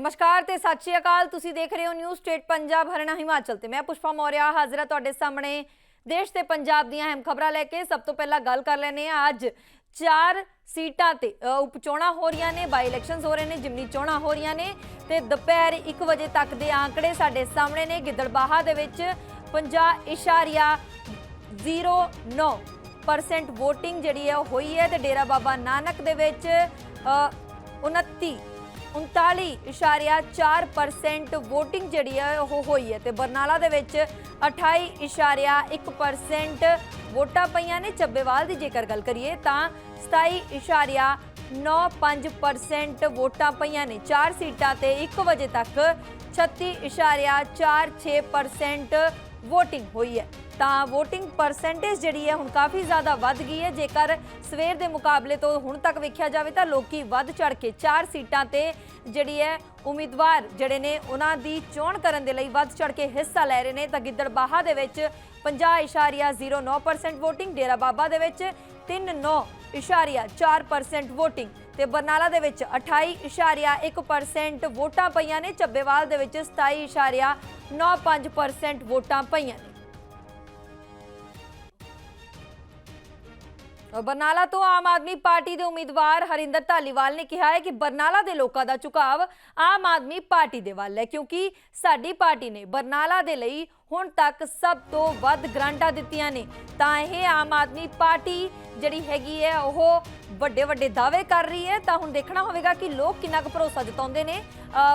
ਨਮਸਕਾਰ ਤੇ ਸਤਿ ਸ਼੍ਰੀ ਅਕਾਲ। ਤੁਸੀਂ ਦੇਖ ਰਹੇ ਹੋ ਨਿਊ ਸਟੇਟ ਪੰਜਾਬ ਹਰਿਆਣਾ ਹਿਮਾਚਲ ਤੇ ਮੈਂ ਪੁਸ਼ਪਾ ਮੌਰਿਆ ਹਾਜ਼ਰਾ ਤੁਹਾਡੇ ਸਾਹਮਣੇ। ਦੇਸ਼ ਤੇ ਪੰਜਾਬ ਦੀਆਂ ਅਹਿਮ ਖਬਰਾਂ ਲੈ ਕੇ ਸਭ ਤੋਂ ਪਹਿਲਾਂ ਗੱਲ ਕਰ ਲੈਨੇ ਆ ਅੱਜ ਚਾਰ ਸੀਟਾਂ ਤੇ ਅ, ਉਪ ਚੋਣਾਂ ਹੋ ਰਹੀਆਂ ਨੇ ਬਾਈ ਇਲੈਕਸ਼ਨਸ ਹੋ ਰਹੇ ਨੇ ਜਿਮਨੀ ਚੋਣਾਂ ਹੋ ਰਹੀਆਂ ਨੇ ਤੇ ਦੁਪਹਿਰ 1 ਵਜੇ ਤੱਕ ਦੇ ਆંકੜੇ ਸਾਡੇ ਸਾਹਮਣੇ ਨੇ। ਗਿੱਦੜਬਾਹਾ ਦੇ ਵਿੱਚ 50.09% VOTING ਜਿਹੜੀ ਹੈ ਉਹ ਹੋਈ ਹੈ ਤੇ ਡੇਰਾ ਬਾਬਾ ਨਾਨਕ ਦੇ ਵਿੱਚ ਅ, 29 39.4% VOTING ਜਿਹੜੀ ਹੈ ਉਹ ਹੋਈ ਹੈ ਤੇ ਬਰਨਾਲਾ ਦੇ ਵਿੱਚ 28.1% ਵੋਟਾਂ ਪਈਆਂ ਨੇ। ਚੱਬੇਵਾਲ ਦੀ ਜੇਕਰ ਗੱਲ ਕਰੀਏ ਤਾਂ 27.95% ਵੋਟਾਂ ਪਈਆਂ ਨੇ। ਚਾਰ ਸੀਟਾਂ ਤੇ 1 ਵਜੇ ਤੱਕ 36.46% VOTING ਹੋਈ ਹੈ। ਤਾਂ VOTING ਪਰਸੈਂਟੇਜ ਜਿਹੜੀ ਹੈ ਹੁਣ ਕਾਫੀ ਜ਼ਿਆਦਾ ਵੱਧ ਗਈ ਹੈ। ਜੇਕਰ ਸਵੇਰ ਦੇ ਮੁਕਾਬਲੇ ਤੋਂ ਹੁਣ ਤੱਕ ਵੇਖਿਆ ਜਾਵੇ ਤਾਂ ਲੋਕੀ ਵੱਧ ਚੜ ਕੇ ਚਾਰ ਸੀਟਾਂ ਤੇ ਜਿਹੜੀ ਹੈ ਉਮੀਦਵਾਰ ਜਿਹੜੇ ਨੇ ਉਹਨਾਂ ਦੀ ਚੋਣ ਕਰਨ ਦੇ ਲਈ ਵੱਧ ਚੜ ਕੇ ਹਿੱਸਾ ਲੈ ਰਹੇ ਨੇ। ਤਾਂ ਗਿੱਦੜਬਾਹਾ ਦੇ ਵਿੱਚ 50.09% VOTING ਡੇਰਾ ਬਾਬਾ ਦੇ ਵਿੱਚ 39.4% VOTING ਤੇ ਬਰਨਾਲਾ ਦੇ ਵਿੱਚ 28.1% ਵੋਟਾਂ ਪਈਆਂ ਨੇ। ਚੱਬੇਵਾਲ ਦੇ ਵਿੱਚ 27.95% ਵੋਟਾਂ ਪਈਆਂ ਨੇ। ਬਰਨਾਲਾ ਤੋਂ ਆਮ ਆਦਮੀ ਪਾਰਟੀ ਦੇ ਉਮੀਦਵਾਰ ਹਰਿੰਦਰ ਧਾਲੀਵਾਲ ਨੇ ਕਿਹਾ ਹੈ ਕਿ ਬਰਨਾਲਾ ਦੇ ਲੋਕਾਂ ਦਾ ਝੁਕਾਵ ਆਮ ਆਦਮੀ ਪਾਰਟੀ ਦੇ ਵੱਲ ਹੈ, ਕਿਉਂਕਿ ਸਾਡੀ ਪਾਰਟੀ ਨੇ ਬਰਨਾਲਾ ਦੇ ਲਈ ਹੁਣ ਤੱਕ ਸਭ ਤੋਂ ਵੱਧ ਗ੍ਰਾਂਟਾਂ ਦਿੱਤੀਆਂ ਨੇ। ਤਾਂ ਇਹ ਆਮ ਆਦਮੀ ਪਾਰਟੀ ਜਿਹੜੀ ਹੈਗੀ ਹੈ, ਉਹ ਵੱਡੇ ਵੱਡੇ ਦਾਅਵੇ ਕਰ ਰਹੀ ਹੈ। ਤਾਂ ਹੁਣ ਦੇਖਣਾ ਹੋਵੇਗਾ ਕਿ ਲੋਕ ਕਿੰਨਾ ਕੁ ਭਰੋਸਾ ਜਤਾਉਂਦੇ ਨੇ।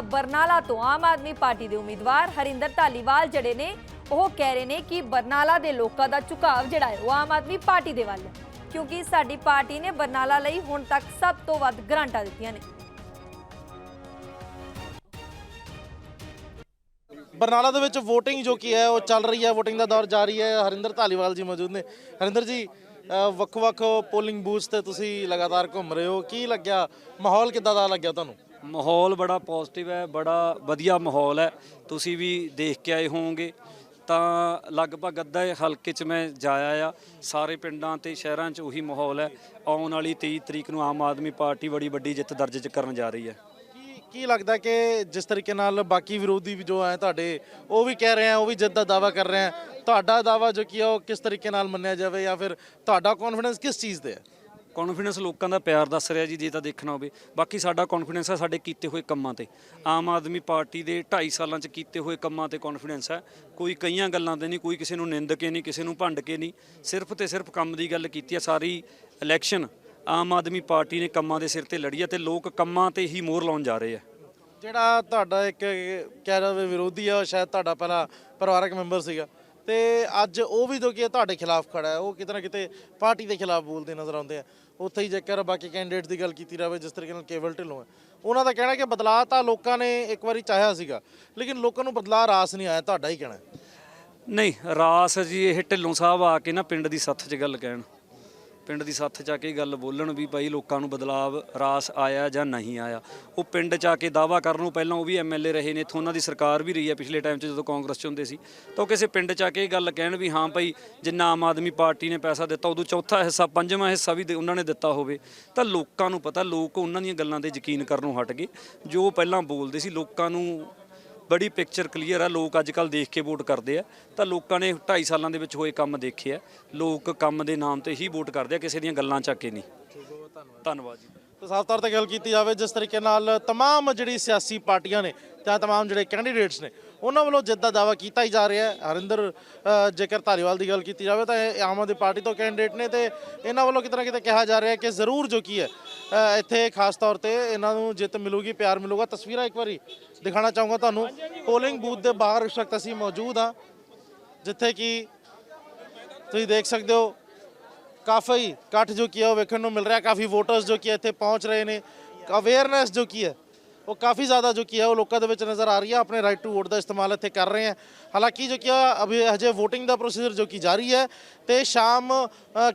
ਬਰਨਾਲਾ ਤੋਂ ਆਮ ਆਦਮੀ ਪਾਰਟੀ ਦੇ ਉਮੀਦਵਾਰ ਹਰਿੰਦਰ ਧਾਲੀਵਾਲ ਜਿਹੜੇ ਨੇ, ਉਹ ਕਹਿ ਰਹੇ ਨੇ ਕਿ ਬਰਨਾਲਾ ਦੇ ਲੋਕਾਂ ਦਾ ਝੁਕਾਵ ਜਿਹੜਾ ਹੈ, ਉਹ ਆਮ ਆਦਮੀ ਪਾਰਟੀ ਦੇ ਵੱਲ ਹੈ। ਕਿਉਂਕਿ ਸਾਡੀ ਪਾਰਟੀ ਨੇ ਬਰਨਾਲਾ ਲਈ ਹੁਣ ਤੱਕ ਸਭ ਤੋਂ ਵੱਧ ਗ੍ਰਾਂਟਾਂ ਦਿੱਤੀਆਂ ਨੇ। ਬਰਨਾਲਾ ਦੇ ਵਿੱਚ VOTING ਜੋ ਕੀ ਹੈ ਉਹ ਚੱਲ ਰਹੀ ਹੈ VOTING ਦਾ ਦੌਰ ਜਾਰੀ ਹੈ। ਹਰਿੰਦਰ ਧਾਲੀਵਾਲ ਜੀ ਮੌਜੂਦ ਨੇ। ਹਰਿੰਦਰ ਜੀ ਵੱਖ-ਵੱਖ ਪੋਲਿੰਗ ਬੂਥ ਤੇ ਤੁਸੀਂ ਲਗਾਤਾਰ ਘੁੰਮ ਰਹੇ ਹੋ। ਕੀ ਲੱਗਿਆ? ਮਾਹੌਲ ਕਿੱਦਾਂ ਦਾ ਲੱਗਿਆ ਤੁਹਾਨੂੰ? ਮਾਹੌਲ ਬੜਾ ਪੋਜ਼ਿਟਿਵ ਹੈ ਬੜਾ ਵਧੀਆ ਮਾਹੌਲ ਹੈ। ਤੁਸੀਂ ਵੀ ਦੇਖ ਕੇ ਆਏ ਹੋਵੋਗੇ। ਤਾਂ ਲਗਭਗ ਅੱਧਾ ਹਲਕੇ 'ਚ ਮੈਂ ਜਾਇਆ ਆ। ਸਾਰੇ ਪਿੰਡਾਂ ਤੇ ਸ਼ਹਿਰਾਂ 'ਚ ਉਹੀ ਮਾਹੌਲ ਹੈ। ਆਉਣ ਵਾਲੀ 23 ਤਰੀਕ ਨੂੰ ਆਮ ਆਦਮੀ ਪਾਰਟੀ ਬੜੀ ਵੱਡੀ ਜਿੱਤ ਦਰਜ 'ਚ ਕਰਨ ਜਾ ਰਹੀ ਹੈ। ਕੀ ਕੀ ਲੱਗਦਾ ਕਿ ਜਿਸ ਤਰੀਕੇ ਨਾਲ ਬਾਕੀ ਵਿਰੋਧੀ ਵੀ ਜੋ ਹੈ ਤੁਹਾਡੇ, ਉਹ ਵੀ ਕਹਿ ਰਹੇ ਆ, ਉਹ ਵੀ ਜਿੱਤ ਦਾ ਦਾਵਾ ਕਰ ਰਹੇ ਆ। ਤੁਹਾਡਾ ਦਾਵਾ ਜੋ ਕੀ ਹੈ ਉਹ ਕਿਸ ਤਰੀਕੇ ਨਾਲ ਮੰਨਿਆ ਜਾਵੇ ਜਾਂ ਫਿਰ ਤੁਹਾਡਾ ਕੌਨਫੀਡੈਂਸ ਕਿਸ ਚੀਜ਼ ਤੇ ਹੈ? ਕੌਨਫੀਡੈਂਸ ਲੋਕਾਂ ਦਾ ਪਿਆਰ ਦੱਸ ਰਿਹਾ ਜੀ, ਜੇ ਤਾਂ ਦੇਖਣਾ ਹੋਵੇ। ਬਾਕੀ ਸਾਡਾ ਕੌਨਫੀਡੈਂਸ ਹੈ ਸਾਡੇ ਕੀਤੇ ਹੋਏ ਕੰਮਾਂ ਤੇ। ਆਮ ਆਦਮੀ ਪਾਰਟੀ ਦੇ 2.5 ਸਾਲਾਂ 'ਚ ਕੀਤੇ ਹੋਏ ਕੰਮਾਂ ਤੇ ਕੌਨਫੀਡੈਂਸ ਹੈ ਕੋਈ ਕਈਆਂ ਗੱਲਾਂ ਤੇ ਨਹੀਂ, ਕੋਈ ਕਿਸੇ ਨੂੰ ਨਿੰਦ ਕੇ ਨਹੀਂ, ਕਿਸੇ ਨੂੰ ਭੰਡ ਕੇ ਨਹੀਂ। ਸਿਰਫ ਤੇ ਸਿਰਫ ਕੰਮ ਦੀ ਗੱਲ ਕੀਤੀ ਹੈ ਸਾਰੀ ਇਲੈਕਸ਼ਨ ਆਮ ਆਦਮੀ ਪਾਰਟੀ ਨੇ ਕੰਮਾਂ ਦੇ ਸਿਰ ਤੇ ਲੜੀ ਹੈ ਤੇ ਲੋਕ ਕੰਮਾਂ ਤੇ ਹੀ ਮੋਹਰ ਲਾਉਣ ਜਾ ਰਹੇ ਆ। ਜਿਹੜਾ ਤੁਹਾਡਾ ਇੱਕ ਕਹਿ ਜਾਵੇ ਵਿਰੋਧੀ ਆ, ਉਹ ਸ਼ਾਇਦ ਤੁਹਾਡਾ ਪਹਿਲਾਂ ਪਰਿਵਾਰਕ ਮੈਂਬਰ ਸੀਗਾ। ਤੇ ਅੱਜ ਉਹ ਵੀ ਜੋ ਕਿ ਤੁਹਾਡੇ ਖਿਲਾਫ ਖੜਾ ਹੈ। ਉਹ ਕਿਤੇ ਨਾ ਕਿਤੇ ਪਾਰਟੀ ਦੇ ਖਿਲਾਫ ਬੋਲਦੇ ਨਜ਼ਰ ਆਉਂਦੇ ਆ। ਉੱਥੇ ਹੀ ਜੇਕਰ ਬਾਕੀ ਕੈਂਡੀਡੇਟ ਦੀ ਗੱਲ ਕੀਤੀ ਜਾਵੇ, ਜਿਸ ਤਰੀਕੇ ਨਾਲ ਕੇਵਲ ਢਿੱਲੋਂ ਹੈ। ਉਹਨਾਂ ਦਾ ਕਹਿਣਾ ਕਿ ਬਦਲਾਅ ਤਾਂ ਲੋਕਾਂ ਨੇ ਇੱਕ ਵਾਰੀ ਚਾਹਿਆ ਸੀਗਾ, ਲੇਕਿਨ ਲੋਕਾਂ ਨੂੰ ਬਦਲਾਅ ਰਾਸ ਨਹੀਂ ਆਇਆ, ਤੁਹਾਡਾ ਹੀ ਕਹਿਣਾ ਨਹੀਂ, ਰਾਸ ਜੀ, ਇਹ ਢਿੱਲੋਂ ਸਾਹਿਬ ਆ ਕੇ ਨਾ ਪਿੰਡ ਦੀ ਸੱਥ 'ਚ ਗੱਲ ਕਹਿਣ। ਪਿੰਡ ਦੀ ਸੱਥ 'ਚ ਆ ਕੇ ਇਹ ਗੱਲ ਬੋਲਣ ਵੀ ਭਾਈ ਲੋਕਾਂ ਨੂੰ ਬਦਲਾਵ, ਰਾਸ ਆਇਆ ਜਾਂ ਨਹੀਂ ਆਇਆ। ਉਹ ਪਿੰਡ 'ਚ ਆ ਕੇ ਦਾਵਾ ਕਰਨ ਨੂੰ ਪਹਿਲਾਂ ਉਹ ਵੀ ਐਮਐਲਏ ਰਹੇ ਨੇ, ਇੱਥੋਂ ਉਹਨਾਂ ਦੀ ਸਰਕਾਰ ਵੀ ਰਹੀ ਹੈ ਪਿਛਲੇ ਟਾਈਮ 'ਚ ਜਦੋਂ ਕਾਂਗਰਸ 'ਚ ਹੁੰਦੇ ਸੀ। ਤਾਂ ਉਹ ਕਿਸੇ ਪਿੰਡ 'ਚ ਆ ਕੇ ਇਹ ਗੱਲ ਕਹਿਣ ਵੀ ਹਾਂ ਭਾਈ ਜਿੰਨਾ ਆਮ ਆਦਮੀ ਪਾਰਟੀ ਨੇ ਪੈਸਾ ਦਿੱਤਾ, ਉਦੋਂ ਚੌਥਾ ਹਿੱਸਾ, ਪੰਜਵਾਂ ਹਿੱਸਾ ਵੀ ਦੇ- ਉਹਨਾਂ ਨੇ ਦਿੱਤਾ ਹੋਵੇ। ਤਾਂ ਲੋਕਾਂ ਨੂੰ ਪਤਾ, ਲੋਕ ਉਹਨਾਂ ਦੀਆਂ ਗੱਲਾਂ ਤੇ ਯਕੀਨ ਕਰਨੋਂ ਹਟ ਗਏ। ਜੋ ਪਹਿਲਾਂ ਬੋਲਦੇ ਸੀ, ਲੋਕਾਂ ਨੂੰ ਬੜੀ ਪਿਕਚਰ ਕਲੀਅਰ ਆ ਲੋਕ ਅੱਜ ਕੱਲ ਦੇਖ ਕੇ ਵੋਟ ਕਰਦੇ ਆ ਤਾਂ ਲੋਕਾਂ ਨੇ 2.5 ਸਾਲਾਂ ਦੇ ਵਿੱਚ ਹੋਏ ਕੰਮ ਦੇਖੇ ਆ ਲੋਕ ਕੰਮ ਦੇ ਨਾਮ ਤੇ ਹੀ ਵੋਟ ਕਰਦੇ ਆ ਕਿਸੇ ਦੀਆਂ ਗੱਲਾਂ ਚੱਕ ਕੇ ਨਹੀਂ ਧੰਨਵਾਦ ਜੀ ਤਾਂ ਸਾਫ਼ ਤੌਰ ਤੇ ਗੱਲ ਕੀਤੀ ਜਾਵੇ ਜਿਸ ਤਰੀਕੇ ਨਾਲ तमाम ਜਿਹੜੀ ਸਿਆਸੀ ਪਾਰਟੀਆਂ ਨੇ ਜਾਂ तमाम ਜਿਹੜੇ ਕੈਂਡੀਡੇਟਸ ਨੇ ਉਹਨਾਂ ਵੱਲੋਂ ਜਿੱਤ ਦਾ ਦਾਵਾ ਕੀਤਾ ਹੀ ਜਾ ਰਿਹਾ ਹੈ, ਹਰਿੰਦਰ ਜੇਕਰ ਧਾਰੀਵਾਲ ਦੀ ਗੱਲ ਕੀਤੀ ਜਾਵੇ ਤਾਂ ਇਹ ਆਮ ਆਦਮੀ ਪਾਰਟੀ ਤੋਂ ਕੈਂਡੀਡੇਟ ਨੇ ਤੇ ਇਹਨਾਂ ਵੱਲੋਂ ਕਿਤੇ ਨਾ ਕਿਤੇ ਕਿਹਾ ਜਾ ਰਿਹਾ ਹੈ ਕਿ ਜ਼ਰੂਰ ਜੋ ਕੀ ਹੈ ਇੱਥੇ ਖਾਸ ਤੌਰ ਤੇ ਇਹਨਾਂ ਨੂੰ ਜਿੱਤ ਮਿਲੂਗੀ, ਪਿਆਰ ਮਿਲੂਗਾ। ਤਸਵੀਰਾਂ ਇੱਕ ਵਾਰੀ ਦਿਖਾਣਾ ਚਾਹੂੰਗਾ ਤੁਹਾਨੂੰ। ਪੋਲਿੰਗ ਬੂਥ ਦੇ ਬਾਹਰ ਇਸ ਵਕਤ ਅਸੀਂ ਮੌਜੂਦ ਹਾਂ, ਜਿੱਥੇ ਕਿ ਤੁਸੀਂ ਦੇਖ ਸਕਦੇ ਹੋ, ਕਾਫੀ ਇਕੱਠ ਜੋ ਕੀ ਹੈ ਉਹ ਵੇਖਣ ਨੂੰ ਮਿਲ ਰਿਹਾ, ਕਾਫੀ ਵੋਟਰਸ ਜੋ ਕੀ ਇੱਥੇ ਪਹੁੰਚ ਰਹੇ ਨੇ ਅਵੇਅਰਨੈਸ ਜੋ ਕੀ ਹੈ ਉਹ ਕਾਫੀ ਜ਼ਿਆਦਾ ਜੋ ਕੀ ਹੈ ਉਹ ਲੋਕਾਂ ਦੇ ਵਿੱਚ ਨਜ਼ਰ ਆ ਰਹੀ ਹੈ ਆਪਣੇ ਰਾਈਟ ਟੂ ਵੋਟ ਦਾ ਇਸਤੇਮਾਲ ਇੱਥੇ ਕਰ ਰਹੇ ਹੈ ਹਾਲਾਂਕਿ ਜੋ ਕੀ ਹੈ ਅਭੀ ਹਜੇ VOTING ਦਾ ਪ੍ਰੋਸੀਜਰ ਜੋ ਕੀ ਜਾਰੀ ਹੈ ਤੇ ਸ਼ਾਮ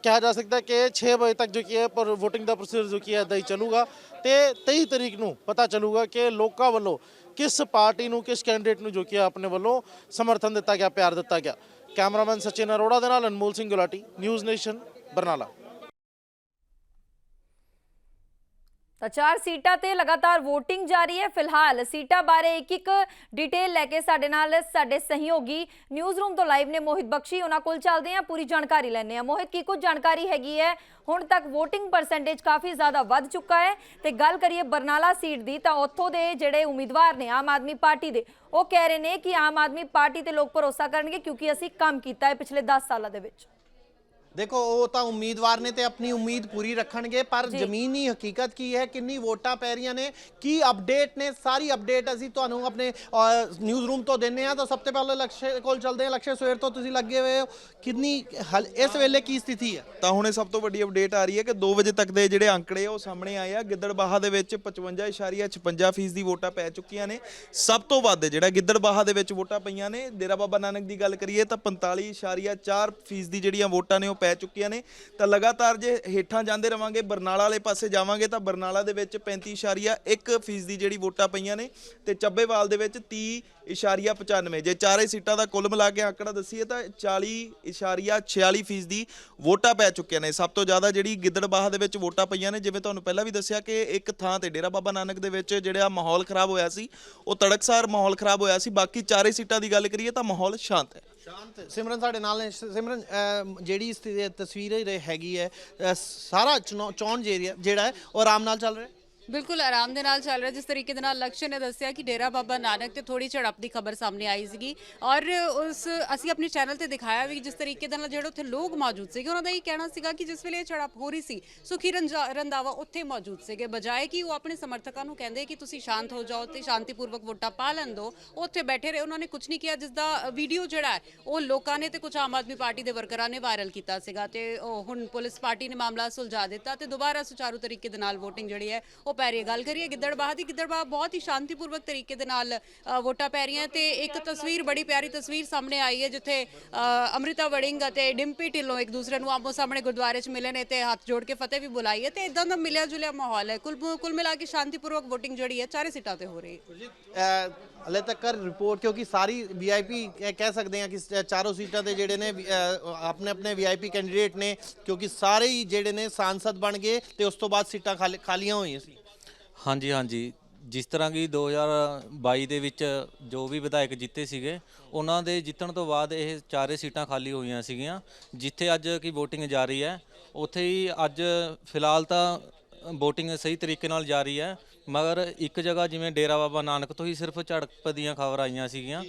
ਕਿਹਾ ਜਾ ਸਕਦਾ ਕਿ 6 ਵਜੇ ਤੱਕ ਜੋ ਕੀ ਹੈ, ਪਰ VOTING ਦਾ ਪ੍ਰੋਸੀਜਰ ਜੋ ਕੀ ਹੈ ਇਦਾਂ ਹੀ ਚੱਲੂਗਾ। ਤੇ 23 ਤਰੀਕ ਨੂੰ ਪਤਾ ਚੱਲੂਗਾ ਕਿ ਲੋਕਾਂ ਵੱਲੋਂ ਕਿਸ ਪਾਰਟੀ ਨੂੰ, ਕਿਸ ਕੈਂਡੀਡੇਟ ਨੂੰ ਜੋ ਕੀ ਹੈ ਆਪਣੇ ਵੱਲੋਂ ਸਮਰਥਨ ਦਿੱਤਾ ਗਿਆ, ਪਿਆਰ ਦਿੱਤਾ ਗਿਆ। ਕੈਮਰਾਮੈਨ ਸਚਿਨ ਅਰੋੜਾ ਦੇ ਨਾਲ ਅਨਮੋਲ ਸਿੰਘ ਗੁਲਾਟੀ, ਨਿਊਜ਼ ਨੇਸ਼ਨ, ਬਰਨਾਲਾ। ਤਾਂ ਚਾਰ ਸੀਟਾਂ ਤੇ ਲਗਾਤਾਰ VOTING ਜਾਰੀ ਹੈ। ਫਿਲਹਾਲ ਸੀਟਾਂ ਬਾਰੇ ਇੱਕ ਇੱਕ ਡਿਟੇਲ ਲੈ ਕੇ ਸਾਡੇ ਨਾਲ ਸਾਡੇ ਸਹਿਯੋਗੀ ਨਿਊਜ਼ ਰੂਮ ਤੋਂ ਲਾਈਵ ਨੇ ਮੋਹਿਤ ਬਖਸ਼ੀ। ਉਹਨਾਂ ਕੋਲ ਚੱਲਦੇ ਹਾਂ, ਪੂਰੀ ਜਾਣਕਾਰੀ ਲੈਣੇ ਆ ਮੋਹਿਤ, ਕੀ ਕੁਝ ਜਾਣਕਾਰੀ ਹੈਗੀ ਹੈ? ਹੁਣ ਤੱਕ VOTING ਪਰਸੈਂਟੇਜ ਕਾਫੀ ਜ਼ਿਆਦਾ ਵੱਧ ਚੁੱਕਾ ਹੈ। ਤੇ ਗੱਲ ਕਰੀਏ ਬਰਨਾਲਾ ਸੀਟ ਦੀ, ਤਾਂ ਉੱਥੋਂ ਦੇ ਜਿਹੜੇ ਉਮੀਦਵਾਰ ਨੇ ਆਮ ਆਦਮੀ ਪਾਰਟੀ ਦੇ, ਉਹ ਕਹਿ ਰਹੇ ਨੇ ਕਿ ਆਮ ਆਦਮੀ ਪਾਰਟੀ ਤੇ ਲੋਕ ਭਰੋਸਾ ਕਰਨਗੇ ਕਿਉਂਕਿ ਅਸੀਂ ਕੰਮ ਕੀਤਾ ਹੈ ਪਿਛਲੇ 10 ਸਾਲਾਂ ਦੇ ਵਿੱਚ। ਦੇਖੋ ਉਹ ਤਾਂ ਉਮੀਦਵਾਰ ਨੇ ਤੇ ਆਪਣੀ ਉਮੀਦ ਪੂਰੀ ਰੱਖਣਗੇ ਪਰ ਜ਼ਮੀਨੀ ਹਕੀਕਤ ਕੀ ਹੈ? ਕਿੰਨੀ ਵੋਟਾਂ ਪੈ ਰਹੀਆਂ ਨੇ? ਕੀ ਅਪਡੇਟ ਨੇ? ਸਾਰੀ ਅਪਡੇਟ ਅਸੀਂ ਤੁਹਾਨੂੰ ਆਪਣੇ ਨਿਊਜ਼ ਰੂਮ ਤੋਂ ਦਿੰਨੇ ਆ ਤਾਂ ਸਭ ਤੋਂ ਪਹਿਲਾਂ ਲਕਸ਼ੇ ਕੋਲ ਚੱਲਦੇ ਆ ਲਕਸ਼ੇ ਸਵੇਰ ਤੋਂ ਤੁਸੀਂ ਲੱਗੇ ਹੋਏ ਹੋ। ਕਿੰਨੀ ਹਲ- ਇਸ ਵੇਲੇ ਕੀ ਸਥਿਤੀ ਹੈ? ਤਾਂ ਹੁਣੇ ਸਭ ਤੋਂ ਵੱਡੀ ਅਪਡੇਟ ਆ ਰਹੀ ਹੈ ਕਿ 2 ਵਜੇ ਤੱਕ ਦੇ ਜਿਹੜੇ ਅੰਕੜੇ ਉਹ ਸਾਹਮਣੇ ਆਏ ਆ। ਗਿੱਦੜਬਾਹਾ ਦੇ ਵਿੱਚ 55.56 ਫੀਸ ਦੀ ਵੋਟਾਂ ਪੈ ਚੁੱਕੀਆਂ ਨੇ। ਸਭ ਤੋਂ ਵੱਧ ਜਿਹੜਾ ਗਿੱਦੜਬਾਹਾ ਦੇ ਵਿੱਚ ਵੋਟਾਂ ਪਈਆਂ ਨੇ ਡੇਰਾ ਬਾਬਾ ਨਾਨਕ ਦੀ ਗੱਲ ਕਰੀਏ ਤਾਂ 45.4 ਫੀਸ ਦੀ ਜਿਹੜੀਆਂ ਵੋਟਾਂ ਨੇ ਉਹ ਪੈ ਚੁੱਕੀਆਂ ਨੇ, ਤਾਂ ਲਗਾਤਾਰ ਜੇ ਹੇਠਾਂ ਜਾਂਦੇ ਰਵਾਂਗੇ, ਬਰਨਾਲਾ ਵਾਲੇ ਪਾਸੇ ਜਾਵਾਂਗੇ, ਤਾਂ ਬਰਨਾਲਾ ਦੇ ਵਿੱਚ 35.1 ਫੀਸ ਦੀ ਜਿਹੜੀ ਵੋਟਾਂ ਪਈਆਂ ਨੇ, ਤੇ ਚੱਬੇਵਾਲ ਦੇ ਵਿੱਚ 30.95 ਜੇ ਚਾਰੇ ਸੀਟਾਂ ਦਾ ਕੁੱਲ ਮਿਲਾ ਕੇ ਆંકੜਾ ਦਸੀਏ, ਤਾਂ 40.46 ਫੀਸ ਦੀ ਵੋਟਾਂ ਪੈ ਚੁੱਕੀਆਂ ਨੇ। ਸਭ ਤੋਂ ਜ਼ਿਆਦਾ ਜਿਹੜੀ ਗਿੱਦੜਬਾਹਾ ਦੇ ਵਿੱਚ ਵੋਟਾਂ ਪਈਆਂ ਨੇ, ਜਿਵੇਂ ਤੁਹਾਨੂੰ ਪਹਿਲਾਂ ਵੀ ਦੱਸਿਆ ਕਿ ਇੱਕ ਥਾਂ ਤੇ ਡੇਰਾ ਬਾਬਾ ਨਾਨਕ ਦੇ ਵਿੱਚ ਜਿਹੜਾ ਮਾਹੌਲ ਖਰਾਬ ਹੋਇਆ ਸੀ, ਉਹ ਤੜਕਸਾਰ ਮਾਹੌਲ ਖਰਾਬ ਹੋਇਆ ਸੀ। ਬਾਕੀ ਚਾਰੇ ਸੀਟਾਂ ਦੀ ਗੱਲ ਕਰੀਏ, ਤਾਂ ਮਾਹੌਲ ਸ਼ਾਂਤ ਹੈ। ਸ਼ਾਂਤ। ਸਿਮਰਨ ਸਾਡੇ ਨਾਲ ਨੇ। ਸ- ਸਿਮਰਨ ਅਹ, ਜਿਹੜੀ ਸਥਿਤੀ ਤਸਵੀਰ ਹੈਗੀ ਹੈ ਅਹ, ਸਾਰਾ ਚੁਣੌ ਚੋਣ ਏਰੀਆ ਜਿਹੜਾ ਹੈ ਉਹ ਆਰਾਮ ਨਾਲ ਚੱਲ ਰਿਹਾ ਹੈ। ਬਿਲਕੁਲ ਆਰਾਮ ਦੇ ਨਾਲ ਚੱਲ ਰਿਹਾ, ਜਿਸ ਤਰੀਕੇ ਦੇ ਨਾਲ ਲਕਸ਼ ਨੇ ਦੱਸਿਆ ਕਿ ਡੇਰਾ ਬਾਬਾ ਨਾਨਕ ਤੇ ਥੋੜੀ ਝੜਪ ਦੀ ਖਬਰ ਸਾਹਮਣੇ ਆਈ ਸੀਗੀ। ਔਰ ਉਸ, ਅਸੀਂ ਆਪਣੇ ਚੈਨਲ ਤੇ ਦਿਖਾਇਆ ਵੀ ਜਿਸ ਤਰੀਕੇ ਦੇ ਨਾਲ ਜਿਹੜੇ ਉੱਥੇ ਲੋਕ ਮੌਜੂਦ ਸੀਗੇ, ਉਹਨਾਂ ਦਾ ਇਹ ਕਹਿਣਾ ਸੀਗਾ ਕਿ ਜਿਸ ਵੇਲੇ ਇਹ ਝੜਪ ਹੋ ਰਹੀ ਸੀ, ਸੁਖੀ ਰੰਜਾ- ਰੰਧਾਵਾ ਉੱਥੇ ਮੌਜੂਦ ਸੀਗੇ। ਬਜਾਏ ਕਿ ਉਹ ਆਪਣੇ ਸਮਰਥਕਾਂ ਨੂੰ ਕਹਿੰਦੇ ਕਿ ਤੁਸੀਂ ਸ਼ਾਂਤ ਹੋ ਜਾਓ ਤੇ ਸ਼ਾਂਤੀਪੂਰਵਕ ਵੋਟਾਂ ਪਾ ਲੈਣ ਦਿਓ, ਉਹ ਉੱਥੇ ਬੈਠੇ ਰਹੇ। ਉਹਨਾਂ ਨੇ ਕੁਝ ਨਹੀਂ ਕਿਹਾ, ਜਿਸ ਦਾ ਵੀਡੀਓ ਜਿਹੜਾ ਹੈ, ਉਹ ਲੋਕਾਂ ਨੇ ਤੇ ਕੁਝ ਆਮ ਆਦਮੀ ਪਾਰਟੀ ਦੇ ਵਰਕਰਾਂ ਨੇ ਵਾਇਰਲ ਕੀਤਾ ਸੀਗਾ। ਤੇ ਉਹ ਹੁਣ ਪੁਲਿਸ ਪਾਰਟੀ ਨੇ ਮਾਮਲਾ ਸੁਲਝਾ ਦਿੱਤਾ ਤੇ ਦੁਬਾਰਾ ਸੁਚਾਰੂ ਤਰੀਕੇ ਦੇ ਨਾਲ VOTING ਜਿਹੜੀ ਹੈ, ਉਹ ਪੈ ਰਹੀ ਹੈ। ਗੱਲ ਕਰੀਏ ਗਿੱਦੜਬਾਹਾ ਦੀ ਗਿੱਦੜਬਾਹਾ ਬਹੁਤ ਹੀ ਸ਼ਾਂਤੀਪੂਰਵਕ ਤਰੀਕੇ ਦੇ ਨਾਲ ਅ, ਵੋਟਾਂ ਪੈ ਰਹੀਆਂ ਤੇ ਇੱਕ ਤਸਵੀਰ ਬੜੀ ਪਿਆਰੀ ਤਸਵੀਰ ਸਾਹਮਣੇ ਆਈ ਹੈ ਜਿੱਥੇ ਅ, ਅੰਮ੍ਰਿਤਾ ਵੜਿੰਗ ਅਤੇ ਡਿੰਪੀ ਢਿੱਲੋਂ ਇੱਕ ਦੂਸਰੇ ਨੂੰ ਆਮੋ ਸਾਹਮਣੇ ਗੁਰਦੁਆਰੇ 'ਚ ਮਿਲੇ ਨੇ ਤੇ ਹੱਥ ਜੋੜ ਕੇ ਫਤਿਹ ਵੀ ਬੁਲਾਈ ਹੈ ਤੇ ਇਦਾਂ ਦਾ ਮਿਲਿਆ ਜੁਲਿਆ ਮਾਹੌਲ ਹੈ। ਕੁੱਲ ਕੁੱਲ ਮਿਲਾ ਕੇ ਸ਼ਾਂਤੀਪੂਰਵਕ VOTING ਜਿਹੜੀ ਹੈ ਚਾਰੇ ਸੀਟਾਂ ਤੇ ਹੋ ਰਹੀ ਹੈ। ਹਲੇ ਤੱਕ ਰਿਪੋਰਟ ਕਿਉਂਕਿ ਸਾਰੀ ਵੀਆਈਪੀ ਕਹਿ ਸਕਦੇ ਆ ਕਿ ਸ- ਚਾਰੋਂ ਸੀਟਾਂ ਤੇ ਜਿਹੜੇ ਨੇ ਆਪਣੇ ਆਪਣੇ ਵੀਆਈਪੀ ਕੈਂਡੀਡੇਟ ਨੇ ਕਿਉਂਕਿ ਸਾਰੇ ਹੀ ਜਿਹੜੇ ਨੇ ਸਾਂਸਦ ਬਣ ਗਏ ਤੇ ਉਸ ਤੋਂ ਬਾਅਦ ਸੀਟਾਂ ਖਾਲੀ- ਖਾਲੀਆਂ ਹੋਈਆਂ ਸੀ। ਹਾਂਜੀ ਹਾਂਜੀ। ਜਿਸ ਤਰ੍ਹਾਂ ਕਿ 2022 ਦੇ ਵਿੱਚ ਜੋ ਵੀ ਵਿਧਾਇਕ ਜਿੱਤੇ ਸੀਗੇ, ਉਹਨਾਂ ਦੇ ਜਿੱਤਣ ਤੋਂ ਬਾਅਦ ਇਹ ਚਾਰੇ ਸੀਟਾਂ ਖਾਲੀ ਹੋਈਆਂ ਸੀਗੀਆਂ, ਜਿੱਥੇ ਅੱਜ ਕੀ VOTING ਜਾਰੀ ਹੈ। ਉੱਥੇ ਹੀ ਅੱਜ ਫਿਲਹਾਲ ਤਾਂ VOTING ਸਹੀ ਤਰੀਕੇ ਨਾਲ ਜਾਰੀ ਹੈ। ਮਗਰ ਇੱਕ ਜਗ੍ਹਾ ਜਿਵੇਂ ਡੇਰਾ ਬਾਬਾ ਨਾਨਕ ਤੋਂ ਹੀ ਸਿਰਫ ਝੜਪ ਦੀਆਂ ਖਬਰ ਆਈਆਂ ਸੀਗੀਆਂ।